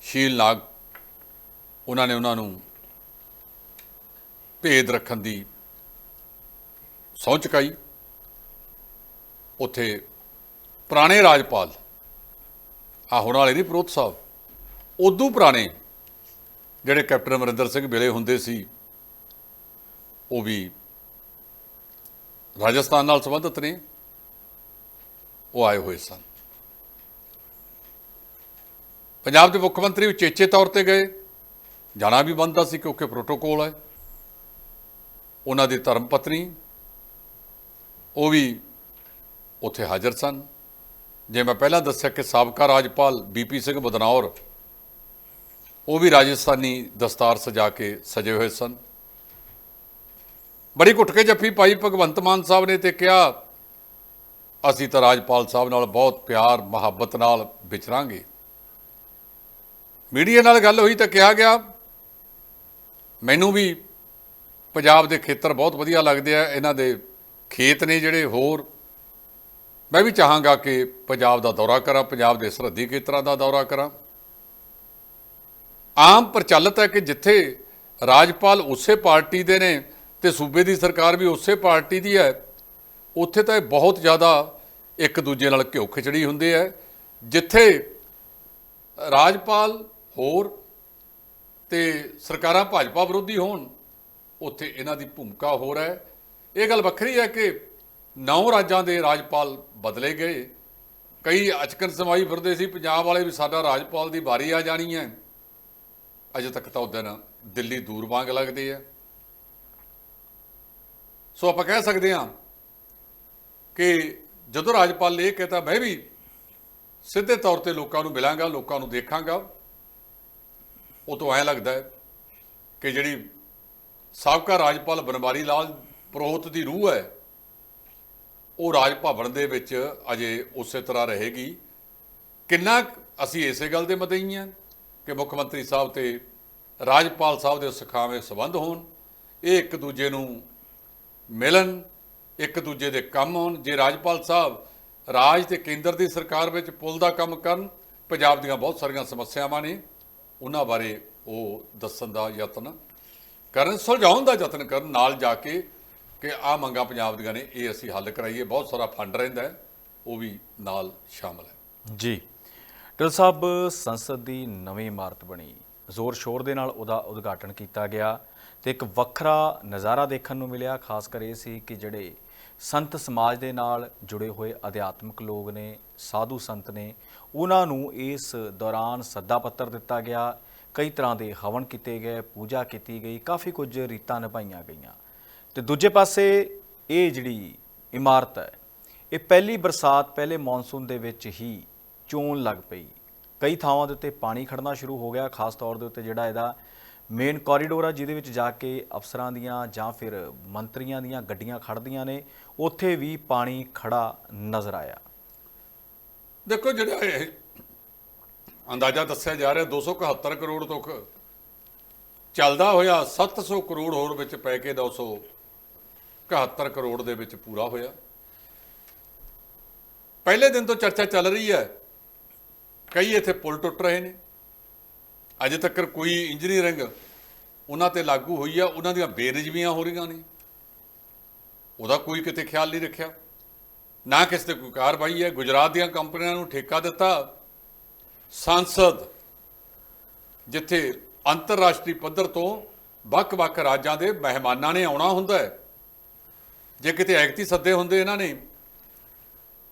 ਸ਼ੀਲ ਨਾਗ, ਉਹਨਾਂ ਨੇ ਉਹਨਾਂ ਨੂੰ ਭੇਦ ਰੱਖਣ ਦੀ ਸਹੁੰ ਚੁਕਾਈ। ਉੱਥੇ ਪੁਰਾਣੇ ਰਾਜਪਾਲ ਆ ਹੁਣ ਵਾਲੇ ਨਹੀਂ ਪ੍ਰੋਤ ਸਾਹਿਬ, ਉਦੋਂ ਪੁਰਾਣੇ ਜਿਹੜੇ ਕੈਪਟਨ ਅਮਰਿੰਦਰ ਸਿੰਘ ਵੇਲੇ ਹੁੰਦੇ ਸੀ, ਉਹ ਵੀ ਰਾਜਸਥਾਨ ਨਾਲ ਸੰਬੰਧਿਤ ਨੇ। ਉਹ ਆਏ ਹੋਏ ਸਨ। ਪੰਜਾਬ ਦੇ ਮੁੱਖ ਮੰਤਰੀ ਉਚੇਚੇ ਤੌਰ ਤੇ ਗਏ। ਜਾਣਾ ਵੀ ਬੰਦਾ ਸੀ ਕਿਉਂਕਿ ਪ੍ਰੋਟੋਕੋਲ ਹੈ। ਉਹਨਾਂ ਦੀ ਧਰਮ ਪਤਨੀ ਉਹ ਵੀ ਉੱਥੇ ਹਾਜ਼ਰ ਸਨ। ਜੇ ਮੈਂ ਪਹਿਲਾਂ ਦੱਸਿਆ ਕਿ ਸਾਬਕਾ ਰਾਜਪਾਲ ਬੀਪੀ ਸਿੰਘ ਬਦਨੌਰ, ਉਹ ਵੀ ਰਾਜਸਥਾਨੀ ਦਸਤਾਰ ਸਜਾ ਕੇ ਸਜੇ ਹੋਏ ਸਨ। ਬੜੀ ਘੁੱਟ ਕੇ ਜੱਫੀ ਪਾਈ ਭਗਵੰਤ ਮਾਨ ਸਾਹਿਬ ਨੇ ਤੇ ਕਿਹਾ, ਅਸੀਂ ਤਾਂ ਰਾਜਪਾਲ ਸਾਹਿਬ ਨਾਲ ਬਹੁਤ ਪਿਆਰ, ਮੁਹੱਬਤ ਨਾਲ ਵਿਚਰਾਂਗੇ। ਮੀਡੀਆ ਨਾਲ ਗੱਲ ਹੋਈ ਤਾਂ ਕਿਹਾ ਗਿਆ, ਮੈਨੂੰ ਵੀ ਪੰਜਾਬ ਦੇ ਖੇਤਰ ਬਹੁਤ ਵਧੀਆ ਲੱਗਦੇ ਆ, ਇਹਨਾਂ ਦੇ ਖੇਤ ਨੇ ਜਿਹੜੇ ਹੋਰ, ਮੈਂ ਵੀ ਚਾਹਾਂਗਾ ਕਿ ਪੰਜਾਬ ਦਾ ਦੌਰਾ ਕਰਾਂ, ਪੰਜਾਬ ਦੇ ਸਰਹੱਦੀ ਖੇਤਰਾਂ ਦਾ ਦੌਰਾ ਕਰਾਂ। ਆਮ ਪ੍ਰਚਲਿਤ ਹੈ ਕਿ ਜਿੱਥੇ ਰਾਜਪਾਲ ਉਸੇ ਪਾਰਟੀ ਦੇ ਨੇ ਤੇ ਸੂਬੇ ਦੀ ਸਰਕਾਰ ਵੀ ਉਸੇ ਪਾਰਟੀ ਦੀ ਹੈ, ਉੱਥੇ ਤਾਂ ਇਹ ਬਹੁਤ ਜ਼ਿਆਦਾ ਇੱਕ ਦੂਜੇ ਨਾਲ ਘਿਓ ਖਿਚੜੀ ਹੁੰਦੇ ਹੈ। ਜਿੱਥੇ ਰਾਜਪਾਲ ਹੋਰ ਤੇ ਸਰਕਾਰਾਂ ਭਾਜਪਾ ਵਿਰੋਧੀ ਹੋਣ, ਉੱਥੇ ਇਹਨਾਂ ਦੀ ਭੂਮਿਕਾ ਹੋਰ ਹੈ। ਇਹ ਗੱਲ ਵੱਖਰੀ ਹੈ ਕਿ ਨੌ ਰਾਜਾਂ ਦੇ ਰਾਜਪਾਲ ਬਦਲੇ ਗਏ। ਕਈ ਅਚਕਨ ਸਮਾਈ ਫਿਰਦੇ ਸੀ, ਪੰਜਾਬ ਵਾਲੇ ਵੀ ਸਾਡਾ ਰਾਜਪਾਲ ਦੀ ਵਾਰੀ ਆ ਜਾਣੀ ਹੈ। ਅਜੇ ਤੱਕ ਤਾਂ ਉਹ ਦਿਨ ਦਿੱਲੀ ਦੂਰ ਵਾਂਗ ਲੱਗਦੇ ਹੈ ਸੋ ਆਪਾਂ ਕਹਿ ਸਕਦੇ ਹਾਂ ਕਿ ਜਦੋਂ ਰਾਜਪਾਲ ਨੇ ਇਹ ਕਹਤਾ, ਮੈਂ ਵੀ ਸਿੱਧੇ ਤੌਰ ਤੇ ਲੋਕਾਂ ਨੂੰ ਮਿਲਾਂਗਾ, ਲੋਕਾਂ ਨੂੰ ਦੇਖਾਂਗਾ। ਉਹ ਤੋਂ ਐਂ ਲੱਗਦਾ ਹੈ ਕਿ ਜਿਹੜੀ ਸਾਬਕਾ ਰਾਜਪਾਲ ਬਨਵਾਰੀ ਲਾਲ ਪ੍ਰੋਹਤ ਦੀ ਰੂਹ ਹੈ। ਉਹ ਰਾਜ ਭਵਨ ਦੇ ਵਿੱਚ ਅਜੇ ਉਸੇ ਤਰ੍ਹਾਂ ਰਹੇਗੀ। ਕਿੰਨਾ ਕੁ ਅਸੀਂ ਇਸੇ ਗੱਲ ਦੇ ਮਦਈ ਹਾਂ ਕਿ ਮੁੱਖ ਮੰਤਰੀ ਸਾਹਿਬ ਤੇ ਰਾਜਪਾਲ ਸਾਹਿਬ ਦੇ ਸੁਖਾਵੇਂ ਸੰਬੰਧ ਹੋਣ, ਇਹ ਇੱਕ ਦੂਜੇ ਨੂੰ ਮਿਲਣ, ਇੱਕ ਦੂਜੇ ਦੇ ਕੰਮ ਆਉਣ ਜੇ ਰਾਜਪਾਲ ਸਾਹਿਬ ਰਾਜ ਤੇ ਕੇਂਦਰ ਦੀ ਸਰਕਾਰ ਵਿੱਚ ਪੁਲ ਦਾ ਕੰਮ ਕਰਨ, ਪੰਜਾਬ ਦੀਆਂ ਬਹੁਤ ਸਾਰੀਆਂ ਸਮੱਸਿਆਵਾਂ ਨੇ, ਉਹਨਾਂ ਬਾਰੇ ਉਹ ਦੱਸਣ ਦਾ ਯਤਨ ਕਰਨ, ਸੁਲਝਾਉਣ ਦਾ ਯਤਨ ਕਰਨ, ਨਾਲ ਜਾ ਕੇ ਕਿ ਆ ਮੰਗਾਂ ਪੰਜਾਬ ਦੀਆਂ ਨੇ, ਇਹ ਅਸੀਂ ਹੱਲ ਕਰਾਈਏ। ਬਹੁਤ ਸਾਰਾ ਫੰਡ ਰਹਿੰਦਾ ਉਹ ਵੀ ਨਾਲ ਸ਼ਾਮਲ ਹੈ। ਜੀ। ਟਿਲ ਸਾਹਿਬ, ਸੰਸਦ ਦੀ ਨਵੀਂ ਇਮਾਰਤ ਬਣੀ। ਜ਼ੋਰ ਸ਼ੋਰ ਦੇ ਨਾਲ ਉਹਦਾ ਉਦਘਾਟਨ ਕੀਤਾ ਗਿਆ ਤੇ ਇੱਕ ਵੱਖਰਾ ਨਜ਼ਾਰਾ ਦੇਖਣ ਨੂੰ ਮਿਲਿਆ। ਖਾਸ ਕਰ ਇਹ ਸੀ ਕਿ ਜਿਹੜੇ ਸੰਤ ਸਮਾਜ ਦੇ ਨਾਲ ਜੁੜੇ ਹੋਏ ਅਧਿਆਤਮਿਕ ਲੋਕ ਨੇ, ਸਾਧੂ ਸੰਤ ਨੇ, ਉਹਨਾਂ ਨੂੰ ਇਸ ਦੌਰਾਨ ਸੱਦਾ ਪੱਤਰ ਦਿੱਤਾ ਗਿਆ। ਕਈ ਤਰ੍ਹਾਂ ਦੇ ਹਵਨ ਕੀਤੇ ਗਏ, ਪੂਜਾ ਕੀਤੀ ਗਈ, ਕਾਫੀ ਕੁਝ ਰੀਤਾਂ ਨਿਭਾਈਆਂ ਗਈਆਂ। ਤੇ ਦੂਜੇ ਪਾਸੇ ਇਹ ਜਿਹੜੀ ਇਮਾਰਤ ਹੈ, ਇਹ ਪਹਿਲੀ ਬਰਸਾਤ, ਪਹਿਲੇ ਮੌਨਸੂਨ ਦੇ ਵਿੱਚ ਹੀ ਚੋਣ ਲੱਗ ਪਈ। ਕਈ ਥਾਵਾਂ ਦੇ ਉੱਤੇ ਪਾਣੀ ਖੜਨਾ ਸ਼ੁਰੂ ਹੋ ਗਿਆ, ਖਾਸ ਤੌਰ ਦੇ ਉੱਤੇ ਜਿਹੜਾ ਇਹਦਾ ਮੇਨ ਕੋਰੀਡੋਰ ਆ, ਜਿਹਦੇ ਵਿੱਚ ਜਾ ਕੇ ਅਫਸਰਾਂ ਦੀਆਂ ਜਾਂ ਫਿਰ ਮੰਤਰੀਆਂ ਦੀਆਂ ਗੱਡੀਆਂ ਖੜਦੀਆਂ ਨੇ, ਉੱਥੇ ਵੀ ਪਾਣੀ ਖੜਾ ਨਜ਼ਰ ਆਇਆ। ਦੇਖੋ, ਜਿਹੜਾ ਇਹ ਅੰਦਾਜ਼ਾ ਦੱਸਿਆ ਜਾ ਰਿਹਾ 271 ਕਰੋੜ ਤੋਂ ਚੱਲਦਾ ਹੋਇਆ 700 ਕਰੋੜ ਹੋਰ ਵਿੱਚ ਪੈ ਕੇ 271 ਕਰੋੜ ਦੇ ਵਿੱਚ ਪੂਰਾ ਹੋਇਆ। ਪਹਿਲੇ ਦਿਨ ਤੋਂ ਚਰਚਾ ਚੱਲ ਰਹੀ ਹੈ। ਕਈ ਇੱਥੇ ਪੁਲ ਟੁੱਟ ਰਹੇ ਨੇ। ਅਜੇ ਤੱਕ ਕੋਈ ਇੰਜੀਨੀਅਰਿੰਗ ਉਹਨਾਂ ਤੇ ਲਾਗੂ ਹੋਈ ਆ। ਉਹਨਾਂ ਦੀਆਂ ਬੇਨਜ਼ਮੀਆਂ ਹੋ ਰਹੀਆਂ ਨੇ। ਉਹਦਾ ਕੋਈ ਕਿਤੇ ਖਿਆਲ ਨਹੀਂ ਰੱਖਿਆ। ਨਾ ਕਿਸੇ ਤੇ ਕੋਈ ਕਾਰਵਾਈ ਹੈ। ਗੁਜਰਾਤ ਦੀਆਂ ਕੰਪਨੀਆਂ ਨੂੰ ਠੇਕਾ ਦਿੱਤਾ। ਸੰਸਦ, ਜਿੱਥੇ ਅੰਤਰਰਾਸ਼ਟਰੀ ਪੱਧਰ ਤੋਂ ਵੱਖ-ਵੱਖ ਰਾਜਾਂ ਦੇ ਮਹਿਮਾਨਾਂ ਨੇ ਆਉਣਾ ਹੁੰਦਾ ਹੈ। ਜੇ ਕਿਤੇ ਐਗਤੀ ਸੱਦੇ ਹੁੰਦੇ ਇਹਨਾਂ ਨੇ,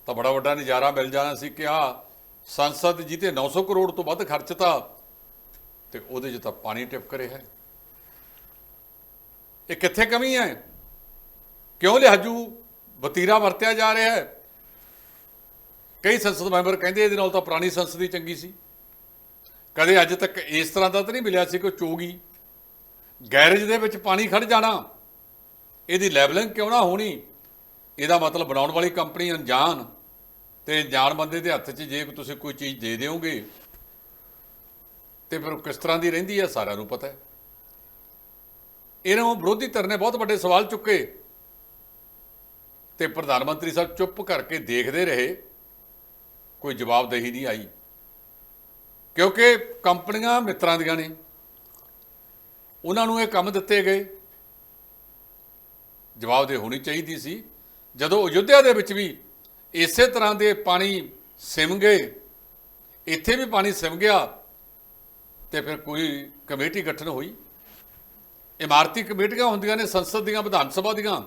ਤਾਂ ਬੜਾ ਵੱਡਾ ਨਜ਼ਾਰਾ ਮਿਲ ਜਾਣਾ ਸੀ ਕਿ ਆ ਸੰਸਦ ਜਿੱਤੇ 900 ਕਰੋੜ ਤੋਂ ਵੱਧ ਖਰਚਤਾ ਤੇ ਉਹਦੇ 'ਚ ਤਾਂ ਪਾਣੀ ਟਿਪਕ ਰਿਹਾ ਹੈ। ਇਹ ਕਿੱਥੇ ਕਮੀ ਹੈ? ਕਿਉਂ ਲਿਹਾਜੂ ਵਤੀਰਾ ਵਰਤਿਆ ਜਾ ਰਿਹਾ ਹੈ? ਕਈ ਸੰਸਦ ਮੈਂਬਰ ਕਹਿੰਦੇ ਇਹਦੇ ਨਾਲ ਤਾਂ ਪੁਰਾਣੀ ਸੰਸਦ ਹੀ ਚੰਗੀ ਸੀ। ਕਦੇ ਅੱਜ ਤੱਕ ਇਸ ਤਰ੍ਹਾਂ ਦਾ ਤਾਂ ਨਹੀਂ ਮਿਲਿਆ ਸੀ ਕੋਈ ਚੋਗੀ ਗੈਰੇਜ ਦੇ ਵਿੱਚ ਪਾਣੀ ਖੜ ਜਾਣਾ। ਇਹਦੀ ਲੈਵਲਿੰਗ ਕਿਉਂ ਨਾ ਹੋਣੀ? ਇਹਦਾ ਮਤਲਬ ਬਣਾਉਣ ਵਾਲੀ ਕੰਪਨੀ ਅਣਜਾਣ ਤੇ ਜਾਣ ਬੰਦੇ ਦੇ ਹੱਥ 'ਚ ਜੇ ਤੁਸੀਂ ਕੋਈ ਚੀਜ਼ ਦੇ ਦਿਓਗੇ ਤੇ ਫਿਰ ਉਹ ਕਿਸ ਤਰ੍ਹਾਂ ਦੀ ਰਹਿੰਦੀ ਹੈ ਸਾਰਿਆਂ ਨੂੰ ਪਤਾ ਹੈ। ਇਹਨਾਂ ਵਿਰੋਧੀ ਧਿਰ ਨੇ ਬਹੁਤ ਵੱਡੇ ਸਵਾਲ ਚੁੱਕੇ ਤੇ ਪ੍ਰਧਾਨ ਮੰਤਰੀ ਸਾਹਿਬ ਚੁੱਪ ਕਰਕੇ ਦੇਖਦੇ ਰਹੇ, ਕੋਈ ਜਵਾਬਦੇਹੀ ਨਹੀਂ ਆਈ। ਕਿਉਂਕਿ ਕੰਪਨੀਆਂ ਮਿੱਤਰਾਂ ਦੀਆਂ ਨੇ। ਉਹਨਾਂ ਨੂੰ ਇਹ ਕੰਮ ਦਿੱਤੇ ਗਏ। ਜਵਾਬਦੇਹ ਹੋਣੀ ਚਾਹੀਦੀ ਸੀ। ਜਦੋਂ ਅਯੁੱਧਿਆ ਦੇ ਵਿੱਚ ਵੀ ਇਸੇ ਤਰ੍ਹਾਂ ਦੇ ਪਾਣੀ ਸਿਮ ਗਏ, ਇੱਥੇ ਵੀ ਪਾਣੀ ਸਿਮ ਗਿਆ ਤੇ ਫਿਰ ਕੋਈ ਕਮੇਟੀ ਗਠਨ ਹੋਈ। ਇਮਾਰਤੀ ਕਮੇਟੀਆਂ ਹੁੰਦੀਆਂ ਨੇ ਸੰਸਦ ਦੀਆਂ, ਵਿਧਾਨ ਸਭਾ ਦੀਆਂ।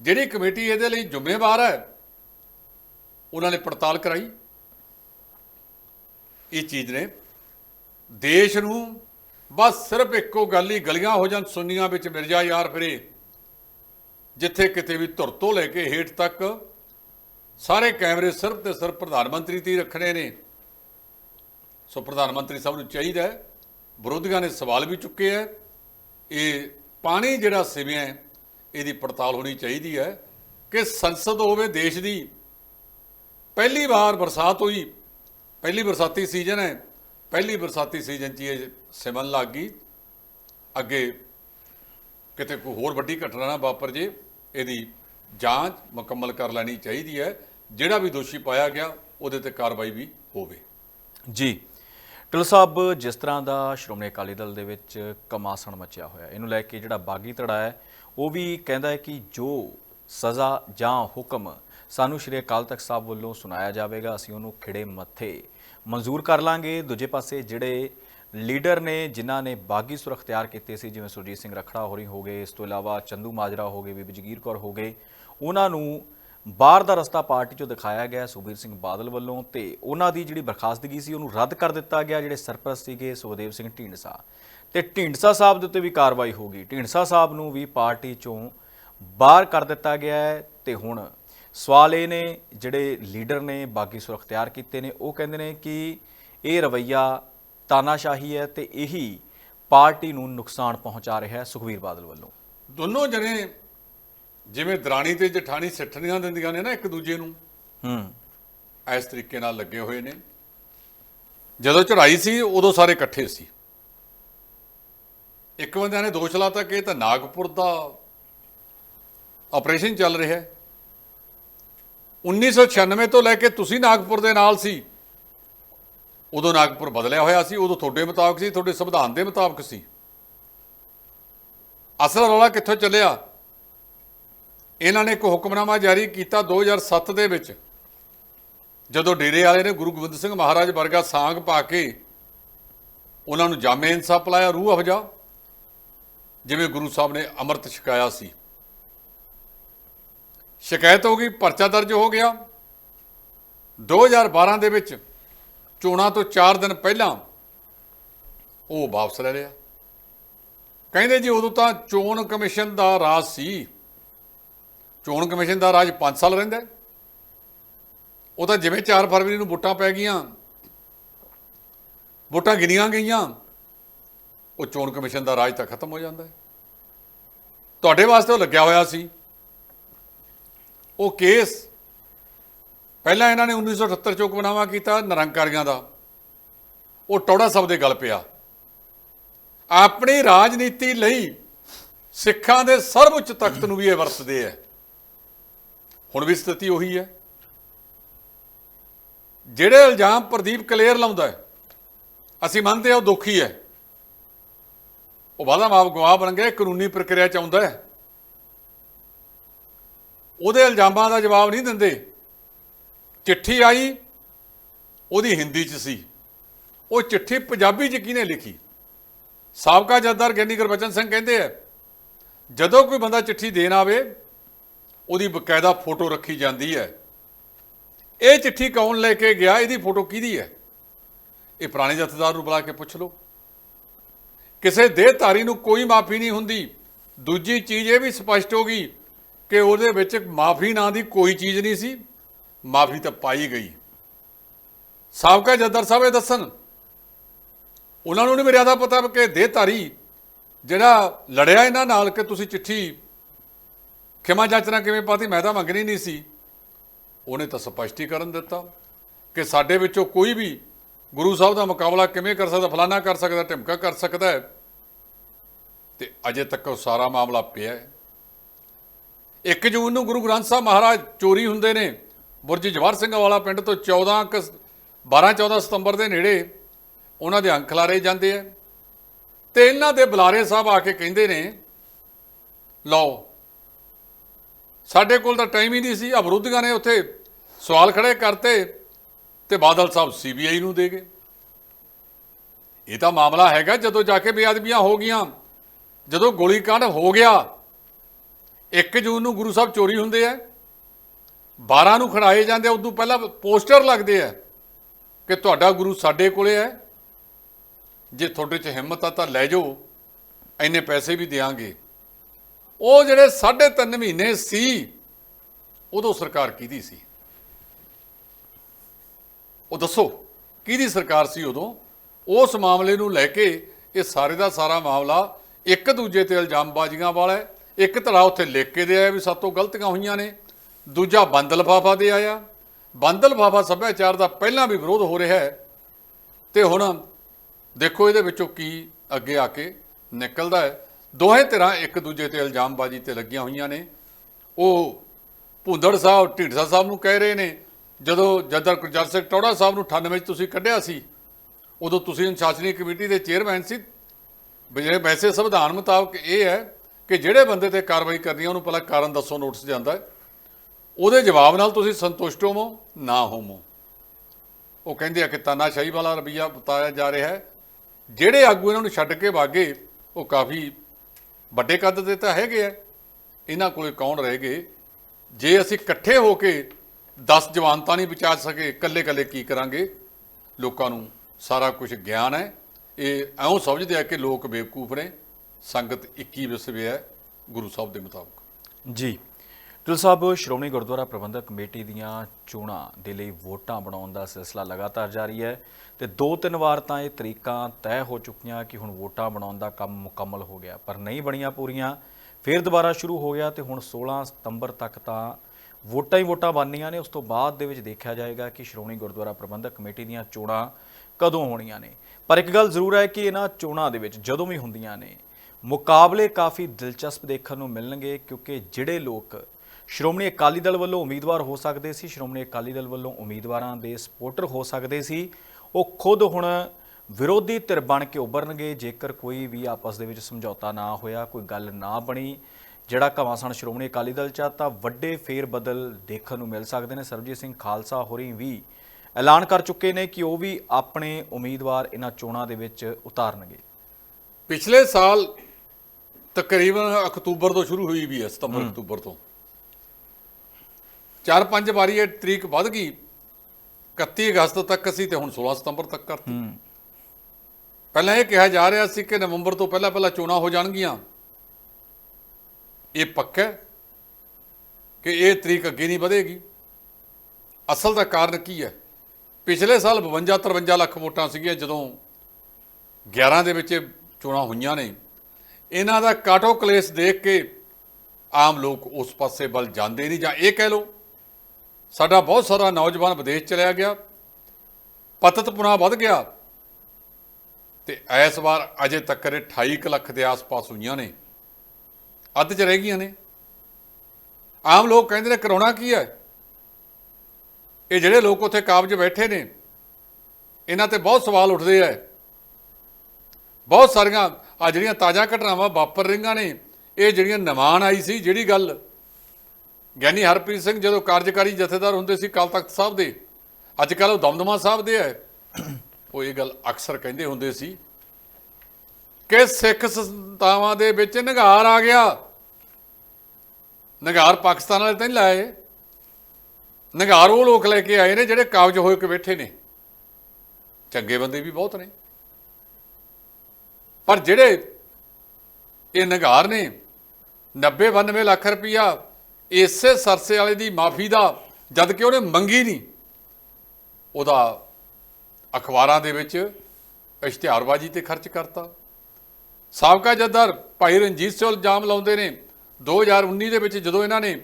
ਜਿਹੜੀ ਕਮੇਟੀ ਇਹਦੇ ਲਈ ਜ਼ਿੰਮੇਵਾਰ ਹੈ, ਉਹਨਾਂ ਨੇ ਪੜਤਾਲ ਕਰਾਈ। ਇਹ ਚੀਜ਼ ਨੇ ਦੇਸ਼ ਨੂੰ ਬਸ ਸਿਰਫ ਇੱਕੋ ਗੱਲ ਹੀ ਗਲੀਆਂ ਹੋ ਜਾਣ, ਸੁੰਨੀਆਂ ਵਿੱਚ ਮਿਰਜ਼ਾ ਯਾਰ ਫਿਰੇ। ਜਿੱਥੇ ਕਿਤੇ ਵੀ ਧੁਰ ਤੋਂ ਲੈ ਕੇ ਹੇਠ ਤੱਕ ਸਾਰੇ ਕੈਮਰੇ ਸਿਰਫ ਤੇ ਸਿਰਫ ਪ੍ਰਧਾਨ ਮੰਤਰੀ ਤੇ ਹੀ ਰੱਖਣੇ ਨੇ। ਸੋ ਪ੍ਰਧਾਨ ਮੰਤਰੀ ਸਾਹਿਬ ਨੂੰ ਚਾਹੀਦਾ ਹੈ, ਵਿਰੋਧੀਆਂ ਨੇ ਸਵਾਲ ਵੀ ਚੁੱਕੇ ਹੈ, ਇਹ ਪਾਣੀ ਜਿਹੜਾ ਸਿਵਿਆ ਹੈ, ਇਹਦੀ ਪੜਤਾਲ ਹੋਣੀ ਚਾਹੀਦੀ ਹੈ ਕਿ ਸੰਸਦ ਹੋਵੇ, ਦੇਸ਼ ਦੀ। ਪਹਿਲੀ ਵਾਰ ਬਰਸਾਤ ਹੋਈ, ਪਹਿਲੀ ਬਰਸਾਤੀ ਸੀਜ਼ਨ ਹੈ, ਪਹਿਲੀ ਬਰਸਾਤੀ ਸੀਜ਼ਨ 'ਚ ਇਹ ਸਿਮਨ ਲੱਗ ਗਈ। ਅੱਗੇ ਕਿਤੇ ਕੋਈ ਹੋਰ ਵੱਡੀ ਘਟਨਾ ਨਾ ਵਾਪਰ ਜੇ, ਇਹਦੀ ਜਾਂਚ ਮੁਕੰਮਲ ਕਰ ਲੈਣੀ ਚਾਹੀਦੀ ਹੈ। ਜਿਹੜਾ ਵੀ ਦੋਸ਼ੀ ਪਾਇਆ ਗਿਆ, ਉਹਦੇ ਤੇ ਕਾਰਵਾਈ ਵੀ ਹੋਵੇ। ਜੀ ਟਿਲ ਸਾਹਿਬ, ਜਿਸ ਤਰ੍ਹਾਂ ਦਾ ਸ਼੍ਰੋਮਣੀ ਅਕਾਲੀ ਦਲ ਦੇ ਵਿੱਚ ਕਮਾਸਣ ਮਚਿਆ ਹੋਇਆ, ਇਹਨੂੰ ਲੈ ਕੇ ਜਿਹੜਾ ਬਾਗੀ ਧੜਾ ਹੈ, ਉਹ ਵੀ ਕਹਿੰਦਾ ਹੈ ਕਿ ਜੋ ਸਜ਼ਾ ਜਾਂ ਹੁਕਮ ਸਾਨੂੰ ਸ਼੍ਰੀ ਅਕਾਲ ਤਖਤ ਸਾਹਿਬ ਵੱਲੋਂ ਸੁਣਾਇਆ ਜਾਵੇਗਾ, ਅਸੀਂ ਉਹਨੂੰ ਖਿੜੇ ਮੱਥੇ ਮਨਜ਼ੂਰ ਕਰ ਲਾਂਗੇ। ਦੂਜੇ ਪਾਸੇ ਜਿਹੜੇ ਲੀਡਰ ਨੇ ਜਿਨ੍ਹਾਂ ਨੇ ਬਾਗੀ ਸੁਰ ਅਖਤਿਆਰ ਕੀਤੇ ਸੀ, ਜਿਵੇਂ ਸੁਰਜੀਤ ਸਿੰਘ ਰਖੜਾ ਹੋਰੀ ਹੋ ਗਏ, ਇਸ ਤੋਂ ਇਲਾਵਾ ਚੰਦੂ ਮਾਜਰਾ ਹੋ ਗਏ, ਬੀਬੀ ਜਗੀਰ ਕੌਰ ਹੋ ਗਏ, ਉਹਨਾਂ ਨੂੰ ਬਾਹਰ ਦਾ ਰਸਤਾ ਪਾਰਟੀ ਚੋਂ ਦਿਖਾਇਆ ਗਿਆ, ਸੁਖਬੀਰ ਸਿੰਘ ਬਾਦਲ ਵੱਲੋਂ, ਤੇ ਉਹਨਾਂ ਦੀ ਜਿਹੜੀ ਬਰਖਾਸਤਗੀ ਸੀ, ਉਹਨੂੰ ਰੱਦ ਕਰ ਦਿੱਤਾ ਗਿਆ, ਜਿਹੜੇ ਸਰਪ੍ਰਸਤ ਸੀਗੇ ਸੁਖਦੇਵ ਸਿੰਘ ਢੀਂਡਸਾ। ਤੇ ਢੀਂਡਸਾ ਸਾਹਿਬ ਦੇ ਉੱਤੇ ਵੀ ਕਾਰਵਾਈ ਹੋ ਗਈ। ਢੀਂਡਸਾ ਸਾਹਿਬ ਨੂੰ ਵੀ ਪਾਰਟੀ ਚੋਂ ਬਾਹਰ ਕਰ ਦਿੱਤਾ ਗਿਆ ਹੈ, ਤੇ ਹੁਣ ਸਵਾਲ ਇਹ ਨੇ, ਜਿਹੜੇ ਲੀਡਰ ਨੇ ਬਾਗੀ ਸੁਰ ਅਖਤਿਆਰ ਕੀਤੇ ਨੇ, ਉਹ ਕਹਿੰਦੇ ਨੇ ਕਿ ਇਹ ਰਵਈਆ ਤਾਨਾਸ਼ਾਹੀ ਹੈ ਤੇ ਇਹੀ ਪਾਰਟੀ ਨੂੰ ਨੁਕਸਾਨ ਪਹੁੰਚਾ ਰਿਹਾ ਹੈ ਸੁਖਵੀਰ ਬਾਦਲ ਵੱਲੋਂ। ਦੋਨੋਂ ਜਣੇ ਜਿਵੇਂ ਦਰਾਣੀ ਤੇ ਜਠਾਣੀ ਸਿੱਠਣੀਆਂ ਦਿੰਦੀਆਂ ਨੇ ਨਾ ਇੱਕ ਦੂਜੇ ਨੂੰ। ਹੂੰ। ਇਸ ਤਰੀਕੇ ਨਾਲ ਲੱਗੇ ਹੋਏ ਨੇ। ਜਦੋਂ ਚੜਾਈ ਸੀ ਉਦੋਂ ਸਾਰੇ ਇਕੱਠੇ ਸੀ। ਇੱਕ ਬੰਦਿਆਂ ਨੇ ਦੋਸ਼ ਲਾਤਾ ਕਿ ਇਹ ਤਾਂ ਨਾਗਪੁਰ ਦਾ ਆਪਰੇਸ਼ਨ ਚੱਲ ਰਿਹਾ ਹੈ। 1996 ਤੋਂ ਲੈ ਕੇ ਤੁਸੀਂ ਨਾਗਪੁਰ ਦੇ ਨਾਲ ਸੀ ਉਦੋਂ ਨਾਗਪੁਰ ਬਦਲਿਆ ਹੋਇਆ ਸੀ, ਉਦੋਂ ਤੁਹਾਡੇ ਮੁਤਾਬਕ ਸੀ, ਤੁਹਾਡੇ ਸੰਵਿਧਾਨ ਦੇ ਮੁਤਾਬਕ ਸੀ। ਅਸਲ ਰੌਲਾ ਕਿੱਥੋਂ ਚੱਲਿਆ? ਇਹਨਾਂ ਨੇ ਇੱਕ ਹੁਕਮਨਾਮਾ ਜਾਰੀ ਕੀਤਾ 2007 ਦੇ ਵਿੱਚ, ਜਦੋਂ ਡੇਰੇ ਵਾਲੇ ਨੇ ਗੁਰੂ ਗੋਬਿੰਦ ਸਿੰਘ ਮਹਾਰਾਜ ਵਰਗਾ ਸਾਂਗ ਪਾ ਕੇ ਉਹਨਾਂ ਨੂੰ ਜਾਮੇ ਇਨਸਾਫ ਪਲਾਇਆ, ਰੂਹ ਅਫਜਾ, ਜਿਵੇਂ ਗੁਰੂ ਸਾਹਿਬ ਨੇ ਅੰਮ੍ਰਿਤ ਛਕਾਇਆ ਸੀ। ਸ਼ਿਕਾਇਤ ਹੋ ਗਈ, ਪਰਚਾ ਦਰਜ ਹੋ ਗਿਆ। 2012 ਦੇ ਵਿੱਚ ਚੋਣਾਂ ਤੋਂ 4 ਦਿਨ ਪਹਿਲਾਂ ਉਹ ਵਾਪਸ ਲੈ ਲਿਆ। ਕਹਿੰਦੇ ਜੀ ਉਦੋਂ ਤਾਂ ਚੋਣ ਕਮਿਸ਼ਨ ਦਾ ਰਾਜ ਸੀ। ਚੋਣ ਕਮਿਸ਼ਨ ਦਾ ਰਾਜ 5 ਸਾਲ ਰਹਿੰਦਾ ਉਹ ਤਾਂ ਜਿਵੇਂ 4 ਫਰਵਰੀ ਨੂੰ ਵੋਟਾਂ ਪੈ ਗਈਆਂ, ਵੋਟਾਂ ਗਿਣੀਆਂ ਗਈਆਂ, ਉਹ ਚੋਣ ਕਮਿਸ਼ਨ ਦਾ ਰਾਜ ਤਾਂ ਖਤਮ ਹੋ ਜਾਂਦਾ ਹੈ। ਤੁਹਾਡੇ ਵਾਸਤੇ ਉਹ ਲੱਗਿਆ ਹੋਇਆ ਸੀ। ਉਹ ਕੇਸ ਪਹਿਲਾਂ ਇਹਨਾਂ ਨੇ 1978 ਚੋਂ ਹੁਕਮਨਾਮਾ ਕੀਤਾ ਨਿਰੰਕਾਰੀਆਂ ਦਾ। ਉਹ ਟੌੜਾ ਸਭ ਦੇ ਗਲ ਪਿਆ। ਆਪਣੀ ਰਾਜਨੀਤੀ ਲਈ ਸਿੱਖਾਂ ਦੇ ਸਰਵਉੱਚ ਤਖਤ ਨੂੰ ਵੀ ਇਹ ਵਰਤਦੇ ਹੈ ਹੁਣ ਵੀ ਸਥਿਤੀ ਉਹੀ ਹੈ ਜਿਹੜੇ ਇਲਜ਼ਾਮ ਪ੍ਰਦੀਪ ਕਲੇਰ ਲਾਉਂਦਾ ਹੈ ਅਸੀਂ ਮੰਨਦੇ ਹਾਂ ਉਹ ਦੁਖੀ ਹੈ ਉਹ ਵਾਦਾ ਮਾਪ ਗਵਾਹ ਬਣ ਗਿਆ ਕਾਨੂੰਨੀ ਪ੍ਰਕਿਰਿਆ ਚ ਆਉਂਦਾ ਹੈ ਉਹਦੇ ਇਲਜ਼ਾਮਾਂ ਦਾ ਜਵਾਬ ਨਹੀਂ ਦਿੰਦੇ। ਚਿੱਠੀ ਆਈ, ਉਹਦੀ ਹਿੰਦੀ ਚ ਸੀ। ਉਹ ਚਿੱਠੀ ਪੰਜਾਬੀ ਚ ਕਿਹਨੇ ਲਿਖੀ? ਸਾਬਕਾ ਜਥੇਦਾਰ ਗਿਆਨੀ ਗੁਰਬਚਨ ਸਿੰਘ ਕਹਿੰਦੇ ਆ, ਜਦੋਂ ਕੋਈ ਬੰਦਾ ਚਿੱਠੀ ਦੇਣ ਆਵੇ, ਉਹਦੀ ਬਕਾਇਦਾ ਫੋਟੋ ਰੱਖੀ ਜਾਂਦੀ ਹੈ। ਇਹ ਚਿੱਠੀ ਕੌਣ ਲੈ ਕੇ ਗਿਆ? ਇਹਦੀ ਫੋਟੋ ਕਿਹਦੀ ਹੈ? ਇਹ ਪੁਰਾਣੇ ਜਥੇਦਾਰ ਨੂੰ ਬੁਲਾ ਕੇ ਪੁੱਛ ਲਓ। ਕਿਸੇ ਦੇਹਧਾਰੀ ਨੂੰ ਕੋਈ ਮਾਫੀ ਨਹੀਂ ਹੁੰਦੀ। ਦੂਜੀ ਚੀਜ਼ ਇਹ ਵੀ ਸਪਸ਼ਟ ਹੋ ਗਈ ਕਿ ਉਹਦੇ ਵਿੱਚ ਮਾਫੀ ਨਾਂ ਦੀ ਕੋਈ ਚੀਜ਼ ਨਹੀਂ ਸੀ। ਮਾਫੀ ਤਾਂ ਪਾਈ ਗਈ। ਸਾਬਕਾ ਜੱਦਰ ਸਾਹਿਬ ਇਹ ਦੱਸਣ, ਉਹਨਾਂ ਨੂੰ ਨਹੀਂ ਮਰਿਆਦਾ ਪਤਾ ਕਿ ਦੇਹਧਾਰੀ ਜਿਹੜਾ ਲੜਿਆ ਇਹਨਾਂ ਨਾਲ ਕਿ ਤੁਸੀਂ ਚਿੱਠੀ ਖਿਮਾ ਜਾਚਨਾ ਕਿਵੇਂ ਪਾਤੀ, ਮੈਂ ਤਾਂ ਮੰਗਣੀ ਨਹੀਂ ਸੀ। ਉਹਨੇ ਤਾਂ ਸਪਸ਼ਟੀਕਰਨ ਦਿੱਤਾ ਕਿ ਸਾਡੇ ਵਿੱਚੋਂ ਕੋਈ ਵੀ ਗੁਰੂ ਸਾਹਿਬ ਦਾ ਮੁਕਾਬਲਾ ਕਿਵੇਂ ਕਰ ਸਕਦਾ, ਫਲਾਨਾ ਕਰ ਸਕਦਾ, ਢਿਮਕਾ ਕਰ ਸਕਦਾ ਹੈ। ਤੇ ਅਜੇ ਤੱਕ ਉਹ ਸਾਰਾ ਮਾਮਲਾ ਪਿਆ ਹੈ। 1 ਜੂਨ ਨੂੰ ਗੁਰੂ ਗ੍ਰੰਥ ਸਾਹਿਬ ਮਹਾਰਾਜ ਚੋਰੀ ਹੁੰਦੇ ਨੇ। ਬੁਰਜ ਜਵਾਹਰ ਸਿੰਘ ਵਾਲਾ ਪਿੰਡ ਤੋਂ 14 12 14 ਸਤੰਬਰ ਦੇ ਨੇੜੇ ਉਹਨਾਂ ਦੇ ਅੰਕ ਲਾਰੇ ਜਾਂਦੇ ਆ। ਤੇ ਇਹਨਾਂ ਦੇ ਬੁਲਾਰੇ ਸਾਹਿਬ ਆ ਕੇ ਕਹਿੰਦੇ ਨੇ, ਲਓ, ਸਾਡੇ ਕੋਲ ਤਾਂ ਟਾਈਮ ਹੀ ਨਹੀਂ ਸੀ ਅਬਰੁੱਧੀਆਂ ਨੇ ਉੱਥੇ ਸਵਾਲ ਖੜੇ ਕਰਤੇ ਤੇ ਬਾਦਲ ਸਾਹਿਬ ਸੀਬੀਆਈ ਨੂੰ ਦੇ ਗਏ। ਇਹ ਤਾਂ ਮਾਮਲਾ ਹੈਗਾ, ਜਦੋਂ ਜਾ ਕੇ ਬੇਅਦਬੀਆਂ ਹੋ ਗਈਆਂ, ਜਦੋਂ ਗੋਲੀकांड ਹੋ ਗਿਆ 1 ਜੂਨ ਨੂੰ ਗੁਰੂ ਸਾਹਿਬ ਚੋਰੀ ਹੁੰਦੇ ਆ। 12 ਨੂੰ ਖੜਾਏ ਜਾਂਦੇ ਉਦੋਂ ਪਹਿਲਾਂ ਪੋਸਟਰ ਲੱਗਦੇ ਆ ਕਿ ਤੁਹਾਡਾ ਗੁਰੂ ਸਾਡੇ ਕੋਲੇ ਹੈ। ਜੇ ਤੁਹਾਡੇ 'ਚ ਹਿੰਮਤ ਆ ਤਾਂ ਲੈ ਜਾਓ, ਇੰਨੇ ਪੈਸੇ ਵੀ ਦੇਾਂਗੇ ਉਹ ਜਿਹੜੇ 3.5 ਮਹੀਨੇ ਸੀ, ਉਦੋਂ ਸਰਕਾਰ ਕਿਹਦੀ ਸੀ? ਉਹ ਦੱਸੋ, ਕਿਹਦੀ ਸਰਕਾਰ ਸੀ ਉਦੋਂ? ਉਸ ਮਾਮਲੇ ਨੂੰ ਲੈ ਕੇ ਇਹ ਸਾਰੇ ਦਾ ਸਾਰਾ ਮਾਮਲਾ ਇੱਕ ਦੂਜੇ ਤੇ ਇਲਜ਼ਾਮਬਾਜ਼ੀਆਂ ਵਾਲਾ ਇੱਕ ਧੜਾ ਉੱਥੇ ਲਿਖ ਕੇ ਦੇ ਆਇਆ ਵੀ ਸਾਤੋਂ ਗਲਤੀਆਂ ਹੋਈਆਂ ਨੇ। ਦੂਜਾ ਬੰਦ ਲਿਫਾਫਾ ਦੇ ਆਇਆ। ਬੰਦ ਲਫਾਫਾ ਸੱਭਿਆਚਾਰ ਦਾ ਪਹਿਲਾਂ ਵੀ ਵਿਰੋਧ ਹੋ ਰਿਹਾ ਹੈ। ਤੇ ਹੁਣ ਦੇਖੋ ਇਹਦੇ ਵਿੱਚੋਂ ਕੀ ਅੱਗੇ ਆ ਕੇ ਨਿਕਲਦਾ ਹੈ। ਦੋਹੇ ਧਿਰਾਂ ਇੱਕ ਦੂਜੇ ਤੇ ਇਲਜ਼ਾਮਬਾਜ਼ੀ ਤੇ ਲੱਗੀਆਂ ਹੋਈਆਂ ਨੇ। ਉਹ ਭੁੰਦੜ ਸਾਹਿਬ, ਢੀਂਡਸਾ ਸਾਹਿਬ ਨੂੰ ਕਹਿ ਰਹੇ ਨੇ, ਜਦੋਂ ਜਦਰ ਗੁਰਜਰ ਸਿੰਘ ਟੌੜਾ ਸਾਹਿਬ ਨੂੰ 98 ਵਿੱਚ ਤੁਸੀਂ ਕੱਢਿਆ ਸੀ, ਉਦੋਂ ਤੁਸੀਂ ਅਨੁਸ਼ਾਸਨੀ ਕਮੇਟੀ ਦੇ ਚੇਅਰਮੈਨ ਸੀ। ਜਿਹੜੇ ਵੈਸੇ ਸੰਵਿਧਾਨ ਮੁਤਾਬਕ ਇਹ ਹੈ ਕਿ ਜਿਹੜੇ ਬੰਦੇ ਤੇ ਕਾਰਵਾਈ ਕਰਨੀ ਹੈ, ਉਹਨੂੰ ਪਹਿਲਾਂ ਕਾਰਨ ਦੱਸੋ, ਨੋਟਿਸ ਜਾਂਦਾ ਹੈ। ਉਹਦੇ ਜਵਾਬ ਨਾਲ ਤੁਸੀਂ ਸੰਤੁਸ਼ਟ ਹੋਵੋ, ਨਾ ਹੋਵੋ। ਉਹ ਕਹਿੰਦੇ ਆ ਕਿ ਤਾਨਾਸ਼ਾਹੀ ਵਾਲਾ ਰਵਈਆ ਬਤਾਇਆ ਜਾ ਰਿਹਾ ਹੈ। ਜਿਹੜੇ ਆਗੂ ਇਹਨਾਂ ਨੂੰ ਛੱਡ ਕੇ ਵਾਗੇ, ਉਹ ਕਾਫੀ ਵੱਡੇ ਕੱਦ ਦੇ ਤਾਂ ਹੈਗੇ ਆ। ਇਹਨਾਂ ਕੋਲੇ ਕੌਣ ਰਹਿ ਗਏ? ਜੇ ਅਸੀਂ ਇਕੱਠੇ ਹੋ ਕੇ 10 ਜਵਾਨ ਤਾਂ ਨਹੀਂ ਵਿਚਾਰ ਸਕੇ ਇਕੱਲੇ ਇਕੱਲੇ ਕੀ ਕਰਾਂਗੇ? ਲੋਕਾਂ ਨੂੰ ਸਾਰਾ ਕੁਝ ਗਿਆਨ ਹੈ। ਇਹ ਐਉਂ ਸਮਝਦੇ ਆ ਕਿ ਲੋਕ ਬੇਵਕੂਫ ਨੇ। ਸੰਗਤ 21 ਵਿਸਵੇ ਹੈ, ਗੁਰੂ ਸਾਹਿਬ ਦੇ ਮੁਤਾਬਕ। ਜੀ। ਦਿਲ ਸਾਹਿਬ, ਸ਼੍ਰੋਮਣੀ ਗੁਰਦੁਆਰਾ ਪ੍ਰਬੰਧਕ ਕਮੇਟੀ ਦੀਆਂ ਚੋਣਾਂ ਦੇ ਲਈ ਵੋਟਾਂ ਬਣਾਉਣ ਦਾ ਸਿਲਸਿਲਾ ਲਗਾਤਾਰ ਜਾਰੀ ਹੈ ਤੇ ਦੋ ਤਿੰਨ ਵਾਰ ਤਾਂ ਇਹ ਤਰੀਕਾਂ ਤੈਅ ਹੋ ਚੁੱਕੀਆਂ ਕਿ ਹੁਣ ਵੋਟਾਂ ਬਣਾਉਣ ਦਾ ਕੰਮ ਮੁਕੰਮਲ ਹੋ ਗਿਆ, ਪਰ ਨਹੀਂ ਬਣੀਆਂ ਪੂਰੀਆਂ। ਫਿਰ ਦੁਬਾਰਾ ਸ਼ੁਰੂ ਹੋ ਗਿਆ ਤੇ ਹੁਣ 16 ਸਤੰਬਰ ਤੱਕ ਤਾਂ ਵੋਟਾਂ ਹੀ ਵੋਟਾਂ ਬਣਨੀਆਂ ਨੇ। ਉਸ ਤੋਂ ਬਾਅਦ ਦੇ ਵਿੱਚ ਦੇਖਿਆ ਜਾਏਗਾ ਕਿ ਸ਼੍ਰੋਮਣੀ ਗੁਰਦੁਆਰਾ ਪ੍ਰਬੰਧਕ ਕਮੇਟੀ ਦੀਆਂ ਚੋਣਾਂ ਕਦੋਂ ਹੋਣੀਆਂ ਨੇ। ਪਰ ਇੱਕ ਗੱਲ ਜ਼ਰੂਰ ਹੈ ਕਿ ਇਹਨਾਂ ਚੋਣਾਂ ਦੇ ਵਿੱਚ ਜਦੋਂ ਵੀ ਹੁੰਦੀਆਂ ਨੇ, ਮੁਕਾਬਲੇ ਕਾਫੀ ਦਿਲਚਸਪ ਦੇਖਣ ਨੂੰ ਮਿਲਣਗੇ ਕਿਉਂਕਿ ਜਿਹੜੇ ਲੋਕ ਸ਼੍ਰੋਮਣੀ ਅਕਾਲੀ ਦਲ ਵੱਲੋਂ ਉਮੀਦਵਾਰ ਹੋ ਸਕਦੇ ਸੀ ਸ਼੍ਰੋਮਣੀ ਅਕਾਲੀ ਦਲ ਵੱਲੋਂ ਉਮੀਦਵਾਰਾਂ ਦੇ ਸਪੋਰਟਰ ਹੋ ਸਕਦੇ ਸੀ। ਉਹ ਖੁਦ ਹੁਣ ਵਿਰੋਧੀ ਧਿਰ ਬਣ ਕੇ ਉੱਭਰਨਗੇ ਜੇਕਰ ਕੋਈ ਵੀ ਆਪਸ ਦੇ ਵਿੱਚ ਸਮਝੌਤਾ ਨਾ ਹੋਇਆ ਕੋਈ ਗੱਲ ਨਾ ਬਣੀ ਜਿਹੜਾ ਘਮਾਸਾਨ ਸ਼੍ਰੋਮਣੀ ਅਕਾਲੀ ਦਲ ਚ ਤਾਂ ਵੱਡੇ ਫੇਰ ਬਦਲ ਦੇਖਣ ਨੂੰ ਮਿਲ ਸਕਦੇ ਨੇ। ਸਰਬਜੀਤ ਸਿੰਘ ਖਾਲਸਾ ਹੋਰੀ ਵੀ ਐਲਾਨ ਕਰ ਚੁੱਕੇ ਨੇ ਕਿ ਉਹ ਵੀ ਆਪਣੇ ਉਮੀਦਵਾਰ ਇਹਨਾਂ ਚੋਣਾਂ ਦੇ ਵਿੱਚ ਉਤਾਰਨਗੇ। ਪਿਛਲੇ ਸਾਲ ਤਕਰੀਬਨ ਅਕਤੂਬਰ ਤੋਂ ਸ਼ੁਰੂ ਹੋਈ ਵੀ ਹੈ ਸਤੰਬਰ ਅਕਤੂਬਰ ਤੋਂ। ਚਾਰ ਪੰਜ ਵਾਰੀ ਇਹ ਤਰੀਕ ਵੱਧ ਗਈ। 31 ਅਗਸਤ ਤੱਕ ਅਸੀਂ ਤੇ ਹੁਣ 16 ਸਤੰਬਰ ਤੱਕ ਕਰਤੀ। ਪਹਿਲਾਂ ਇਹ ਕਿਹਾ ਜਾ ਰਿਹਾ ਸੀ ਕਿ ਨਵੰਬਰ ਤੋਂ ਪਹਿਲਾਂ ਪਹਿਲਾਂ ਚੋਣਾਂ ਹੋ ਜਾਣਗੀਆਂ। ਇਹ ਪੱਕਾ ਕਿ ਇਹ ਤਰੀਕ ਅੱਗੇ ਨਹੀਂ ਵਧੇਗੀ। ਅਸਲ ਦਾ ਕਾਰਨ ਕੀ ਹੈ? ਪਿਛਲੇ ਸਾਲ 52 53 ਲੱਖ ਵੋਟਾਂ ਸੀਗੀਆਂ ਜਦੋਂ 11 ਦੇ ਵਿੱਚ ਚੋਣਾਂ ਹੋਈਆਂ ਨੇ। ਇਹਨਾਂ ਦਾ ਕਾਟੋ ਕਲੇਸ਼ ਦੇਖ ਕੇ ਆਮ ਲੋਕ ਉਸ ਪਾਸੇ ਵੱਲ ਜਾਂਦੇ ਨਹੀਂ ਜਾਂ ਇਹ ਕਹਿ ਲਓ ਸਾਡਾ ਬਹੁਤ ਸਾਰਾ ਨੌਜਵਾਨ ਵਿਦੇਸ਼ ਚਲਿਆ ਗਿਆ। ਪਤਤਪੁਣਾ ਵੱਧ ਗਿਆ। ਤੇ ਇਸ ਵਾਰ ਅਜੇ ਤੱਕ ਇਹ 28 ਕੁ ਲੱਖ ਦੇ ਆਸ-ਪਾਸ ਹੋਈਆਂ ਨੇ। ਅੱਧ ਚ ਰਹਿ ਗਈਆਂ ਨੇ। ਆਮ ਲੋਕ ਕਹਿੰਦੇ ਨੇ ਕਰਾਉਣਾ ਕੀ ਹੈ? ਇਹ ਜਿਹੜੇ ਲੋਕ ਉੱਥੇ ਕਾਬਜ ਬੈਠੇ ਨੇ, ਇਹਨਾਂ ਤੇ ਬਹੁਤ ਸਵਾਲ ਉੱਠਦੇ ਆ। ਬਹੁਤ ਸਾਰੀਆਂ ਆ ਜਿਹੜੀਆਂ ਤਾਜ਼ਾ ਘਟਨਾਵਾਂ ਵਾਪਰ ਰਹੀਆਂ ਨੇ, ਇਹ ਜਿਹੜੀਆਂ ਨਵਾਨ ਆਈ ਸੀ, ਜਿਹੜੀ ਗੱਲ ਗਿਆਨੀ ਹਰਪ੍ਰੀਤ ਸਿੰਘ ਜਦੋਂ ਕਾਰਜਕਾਰੀ ਜਥੇਦਾਰ ਹੁੰਦੇ ਸੀ ਕਾਲ ਤਖਤ ਸਾਹਿਬ ਦੇ ਅੱਜ ਕੱਲ ਉਹ ਦਮਦਮਾ ਸਾਹਿਬ ਦੇ ਹੈ। ਉਹ ਇਹ ਗੱਲ ਅਕਸਰ ਕਹਿੰਦੇ ਹੁੰਦੇ ਸੀ ਕਿ ਸਿੱਖ ਸੰਤਾਵਾਂ ਦੇ ਵਿੱਚ ਨਿਗਾਰ ਆ ਗਿਆ। ਨਿਗਾਰ ਪਾਕਿਸਤਾਨ ਵਾਲੇ ਤਾਂ ਨਹੀਂ ਲਾਏ। ਨਿਗਾਰ ਉਹ ਲੋਕ ਲੈ ਕੇ ਆਏ ਨੇ ਜਿਹੜੇ ਕਾਬਜ ਹੋਏ ਕੇ ਬੈਠੇ ਨੇ। ਚੰਗੇ ਬੰਦੇ ਵੀ ਬਹੁਤ ਨੇ। ਪਰ ਜਿਹੜੇ ਇਹ ਨਿਗਾਰ ਨੇ 90 92 ਲੱਖ ਰੁਪਇਆ ਇਸੇ ਸਰਸੇ ਵਾਲੇ ਦੀ ਮਾਫੀ ਦਾ, ਜਦ ਕਿ ਉਹਨੇ ਮੰਗੀ ਨਹੀਂ। ਉਹਦਾ ਅਖਬਾਰਾਂ ਦੇ ਵਿੱਚ ਇਸ਼ਤਿਹਾਰਬਾਜ਼ੀ ਤੇ ਖਰਚ ਕਰਤਾ। ਸਾਬਕਾ ਜੱਦਰ ਭਾਈ ਰਣਜੀਤ ਸਿੰਘ ਇਲਜ਼ਾਮ ਲਾਉਂਦੇ ਨੇ। 2019 ਦੇ ਵਿੱਚ ਜਦੋਂ ਇਹਨਾਂ ਨੇ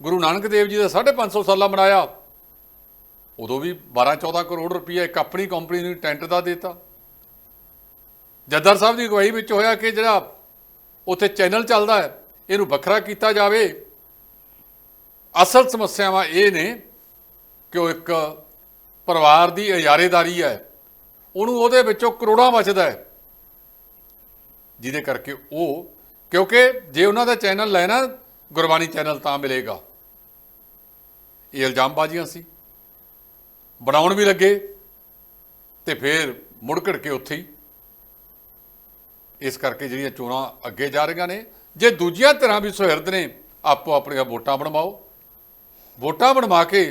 ਗੁਰੂ ਨਾਨਕ ਦੇਵ ਜੀ ਦਾ 550 ਸਾਲਾ ਮਨਾਇਆ, ਉਦੋਂ ਵੀ 12 14 ਕਰੋੜ ਰੁਪਈਆ ਇੱਕ ਆਪਣੀ ਕੰਪਨੀ ਨੂੰ ਟੈਂਟ ਦਾ ਦਿੱਤਾ। ਜੱਦਰ ਸਾਹਿਬ ਦੀ ਅਗਵਾਈ ਵਿੱਚ ਹੋਇਆ ਕਿ ਜਿਹੜਾ ਉੱਥੇ ਚੈਨਲ ਚੱਲਦਾ ਹੈ, ਇਹਨੂੰ ਵੱਖਰਾ ਕੀਤਾ ਜਾਵੇ। ਅਸਲ ਸਮੱਸਿਆਵਾਂ ਇਹ ਨੇ ਕਿ ਉਹ ਇੱਕ ਪਰਿਵਾਰ ਦੀ ਇਜਾਰੇਦਾਰੀ ਹੈ। ਉਹਨੂੰ ਉਹਦੇ ਵਿੱਚੋਂ ਕਰੋੜਾਂ ਬਚਦਾ ਹੈ। ਜਿਹਦੇ ਕਰਕੇ ਉਹ, ਕਿਉਂਕਿ ਜੇ ਉਹਨਾਂ ਦਾ ਚੈਨਲ ਲੈਣਾ ਗੁਰਬਾਣੀ ਚੈਨਲ ਤਾਂ ਮਿਲੇਗਾ। ਇਹ ਇਲਜ਼ਾਮਬਾਜ਼ੀਆਂ ਸੀ। ਬਣਾਉਣ ਵੀ ਲੱਗੇ ਤੇ ਫਿਰ ਮੁੜ ਘੜ ਕੇ ਉੱਥੇ ਹੀ। ਇਸ ਕਰਕੇ ਜਿਹੜੀਆਂ ਚੋਣਾਂ ਅੱਗੇ ਜਾ ਰਹੀਆਂ ਨੇ, ਜੇ ਦੂਜੀਆਂ ਤਰ੍ਹਾਂ ਵੀ ਸੁਹਿਰਦ ਨੇ ਆਪੋ ਆਪਣੀਆਂ ਵੋਟਾਂ ਬਣਵਾਓ। ਵੋਟਾਂ ਬਣਵਾ ਕੇ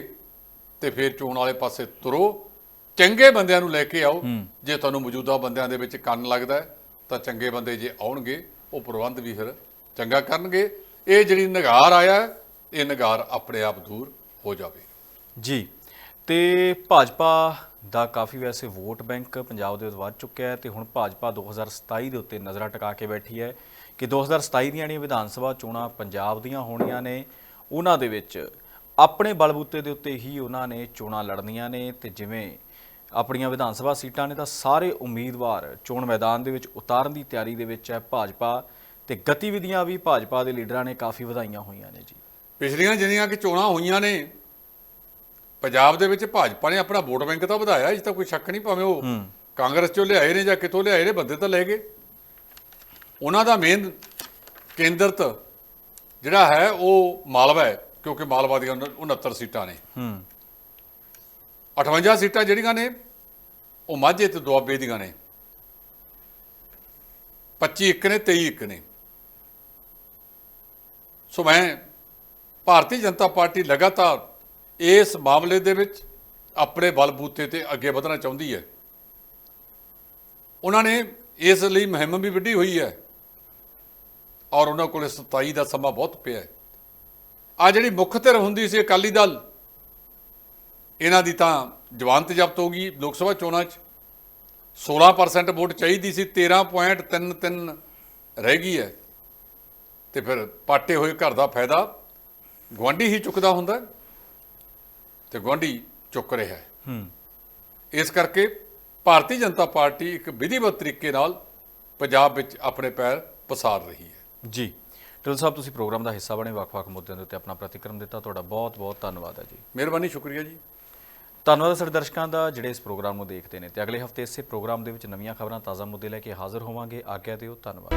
ਤੇ ਫਿਰ ਚੋਣ ਵਾਲੇ ਪਾਸੇ ਤੁਰੋ। ਚੰਗੇ ਬੰਦਿਆਂ ਨੂੰ ਲੈ ਕੇ ਆਓ। ਜੇ ਤੁਹਾਨੂੰ ਮੌਜੂਦਾ ਬੰਦਿਆਂ ਦੇ ਵਿੱਚ ਕੰਨ ਲੱਗਦਾ ਹੈ, ਤਾਂ ਚੰਗੇ ਬੰਦੇ ਜੇ ਆਉਣਗੇ ਉਹ ਪ੍ਰਬੰਧ ਵੀ ਫਿਰ ਚੰਗਾ ਕਰਨਗੇ। ਇਹ ਜਿਹੜੀ ਨਿਗਾਰ ਆਇਆ ਇਹ ਨਿਗਾਰ ਆਪਣੇ ਆਪ ਦੂਰ ਹੋ ਜਾਵੇ। ਜੀ ਤੇ ਭਾਜਪਾ ਦਾ ਕਾਫੀ ਵੈਸੇ ਵੋਟ ਬੈਂਕ ਪੰਜਾਬ ਦੇ ਵਿੱਚ ਵੱਧ ਚੁੱਕਿਆ ਹੈ ਤੇ ਹੁਣ ਭਾਜਪਾ 2027 ਦੇ ਉੱਤੇ ਨਜ਼ਰਾਂ ਟਿਕਾ ਕੇ ਬੈਠੀ ਹੈ ਕਿ 2027 ਦੀਆਂ ਜਿਹੜੀਆਂ ਵਿਧਾਨ ਸਭਾ ਚੋਣਾਂ ਪੰਜਾਬ ਦੀਆਂ ਹੋਣੀਆਂ ਨੇ ਉਹਨਾਂ ਦੇ ਵਿੱਚ ਆਪਣੇ ਬਲਬੂਤੇ ਦੇ ਉੱਤੇ ਹੀ ਉਹਨਾਂ ਨੇ ਚੋਣਾਂ ਲੜਨੀਆਂ ਨੇ ਤੇ ਜਿਵੇਂ ਆਪਣੀਆਂ ਵਿਧਾਨ ਸਭਾ ਸੀਟਾਂ ਨੇ ਤਾਂ ਸਾਰੇ ਉਮੀਦਵਾਰ ਚੋਣ ਮੈਦਾਨ ਦੇ ਵਿੱਚ ਉਤਾਰਨ ਦੀ ਤਿਆਰੀ ਦੇ ਵਿੱਚ ਹੈ ਭਾਜਪਾ ਤੇ ਗਤੀਵਿਧੀਆਂ ਵੀ ਭਾਜਪਾ ਦੇ ਲੀਡਰਾਂ ਨੇ ਕਾਫੀ ਵਧਾਈਆਂ ਹੋਈਆਂ ਨੇ ਜੀ। ਪਿਛਲੀਆਂ ਜਿਹੜੀਆਂ ਕਿ ਚੋਣਾਂ ਹੋਈਆਂ ਨੇ ਪੰਜਾਬ ਦੇ ਵਿੱਚ ਭਾਜਪਾ ਨੇ ਆਪਣਾ ਵੋਟ ਬੈਂਕ ਤਾਂ ਵਧਾਇਆ ਇਸ ਤਾਂ ਕੋਈ ਸ਼ੱਕ ਨਹੀਂ ਭਾਵੇਂ ਉਹ ਕਾਂਗਰਸ ਚੋਂ ਲਿਆਏ ਨੇ ਜਾਂ ਕਿਤੋਂ ਲਿਆਏ ਨੇ ਬੰਦੇ ਤਾਂ ਲੈ ਗਏ। ਉਹਨਾਂ ਦਾ ਮੇਨ ਕੇਂਦਰਤ ਜਿਹੜਾ ਹੈ ਉਹ ਮਾਲਵਾ ਹੈ। ਕਿਉਂਕਿ ਮਾਲਵਾ ਦੀਆਂ ਉਨ- 69 ਸੀਟਾਂ ਨੇ। ਹੂੰ 58 ਸੀਟਾਂ ਜਿਹੜੀਆਂ ਨੇ, ਉਹ ਮਾਝੇ ਤੇ ਦੁਆਬੇ ਦੀਆਂ ਨੇ। 25 ਇੱਕ ਨੇ 23 ਇੱਕ ਨੇ। ਸੋ ਮੈਂ ਭਾਰਤੀ ਜਨਤਾ ਪਾਰਟੀ ਲਗਾਤਾਰ ਇਸ ਮਾਮਲੇ ਦੇ ਵਿੱਚ ਆਪਣੇ ਬਲਬੂਤੇ ਤੇ ਅੱਗੇ ਵਧਣਾ ਚਾਹੁੰਦੀ ਹੈ। ਉਹਨਾਂ ਨੇ ਇਸ ਲਈ ਮੁਹਿੰਮ ਵੀ ਵਿੱਢੀ ਹੋਈ ਹੈ ਔਰ ਉਹਨਾਂ ਕੋਲ 27 ਦਾ ਸਮਾਂ ਬਹੁਤ ਪਿਆ ਹੈ। ਆ ਜਿਹੜੀ ਮੁੱਖ ਧਿਰ ਹੁੰਦੀ ਸੀ ਅਕਾਲੀ ਦਲ ਇਹਨਾਂ ਦੀ ਤਾਂ ਜਵਾਨਤ ਜ਼ਬਤ ਹੋ ਗਈ ਲੋਕ ਸਭਾ ਚੋਣਾਂ 'ਚ। 16% ਵੋਟ ਚਾਹੀਦੀ ਸੀ 13.33 ਰਹਿ ਗਈ ਹੈ। ਤੇ ਫਿਰ ਪਾਟੇ ਹੋਏ ਘਰ ਦਾ ਫਾਇਦਾ ਗਵਾਂਢੀ ਹੀ ਚੁੱਕਦਾ ਹੁੰਦਾ ਤੇ ਗਵਾਂਢੀ ਚੁੱਕ ਰਿਹਾ ਹੈ। ਹੂੰ। ਇਸ ਕਰਕੇ ਭਾਰਤੀ ਜਨਤਾ ਪਾਰਟੀ ਇੱਕ ਵਿਧੀਵਤ ਤਰੀਕੇ ਨਾਲ ਪੰਜਾਬ ਵਿੱਚ ਆਪਣੇ ਪੈਰ ਪਸਾਰ ਰਹੀ ਹੈ। ਜੀ। ਢਿੱਲ ਸਾਹਿਬ ਤੁਸੀਂ ਪ੍ਰੋਗਰਾਮ ਦਾ ਹਿੱਸਾ ਬਣੇ ਵੱਖ-ਵੱਖ ਮੁੱਦਿਆਂ ਦੇ ਉੱਤੇ ਆਪਣਾ ਪ੍ਰਤੀਕਰਮ ਦਿੱਤਾ। ਤੁਹਾਡਾ ਬਹੁਤ-ਬਹੁਤ ਧੰਨਵਾਦ ਹੈ ਜੀ। ਮਿਹਰਬਾਨੀ ਸ਼ੁਕਰੀਆ ਜੀ। ਧੰਨਵਾਦ ਸਾਡੇ ਦਰਸ਼ਕਾਂ ਦਾ ਜਿਹੜੇ ਇਸ ਪ੍ਰੋਗਰਾਮ ਨੂੰ ਦੇਖਦੇ ਨੇ। ਤੇ ਅਗਲੇ ਹਫ਼ਤੇ ਇਸੇ ਪ੍ਰੋਗਰਾਮ ਦੇ ਵਿੱਚ ਨਵੀਆਂ ਖਬਰਾਂ ਤਾਜ਼ਾ ਮੁੱਦੇ ਲੈ ਕੇ ਹਾਜ਼ਰ ਹੋਵਾਂਗੇ। ਆਗਿਆ ਦਿਓ ਧੰਨਵਾਦ।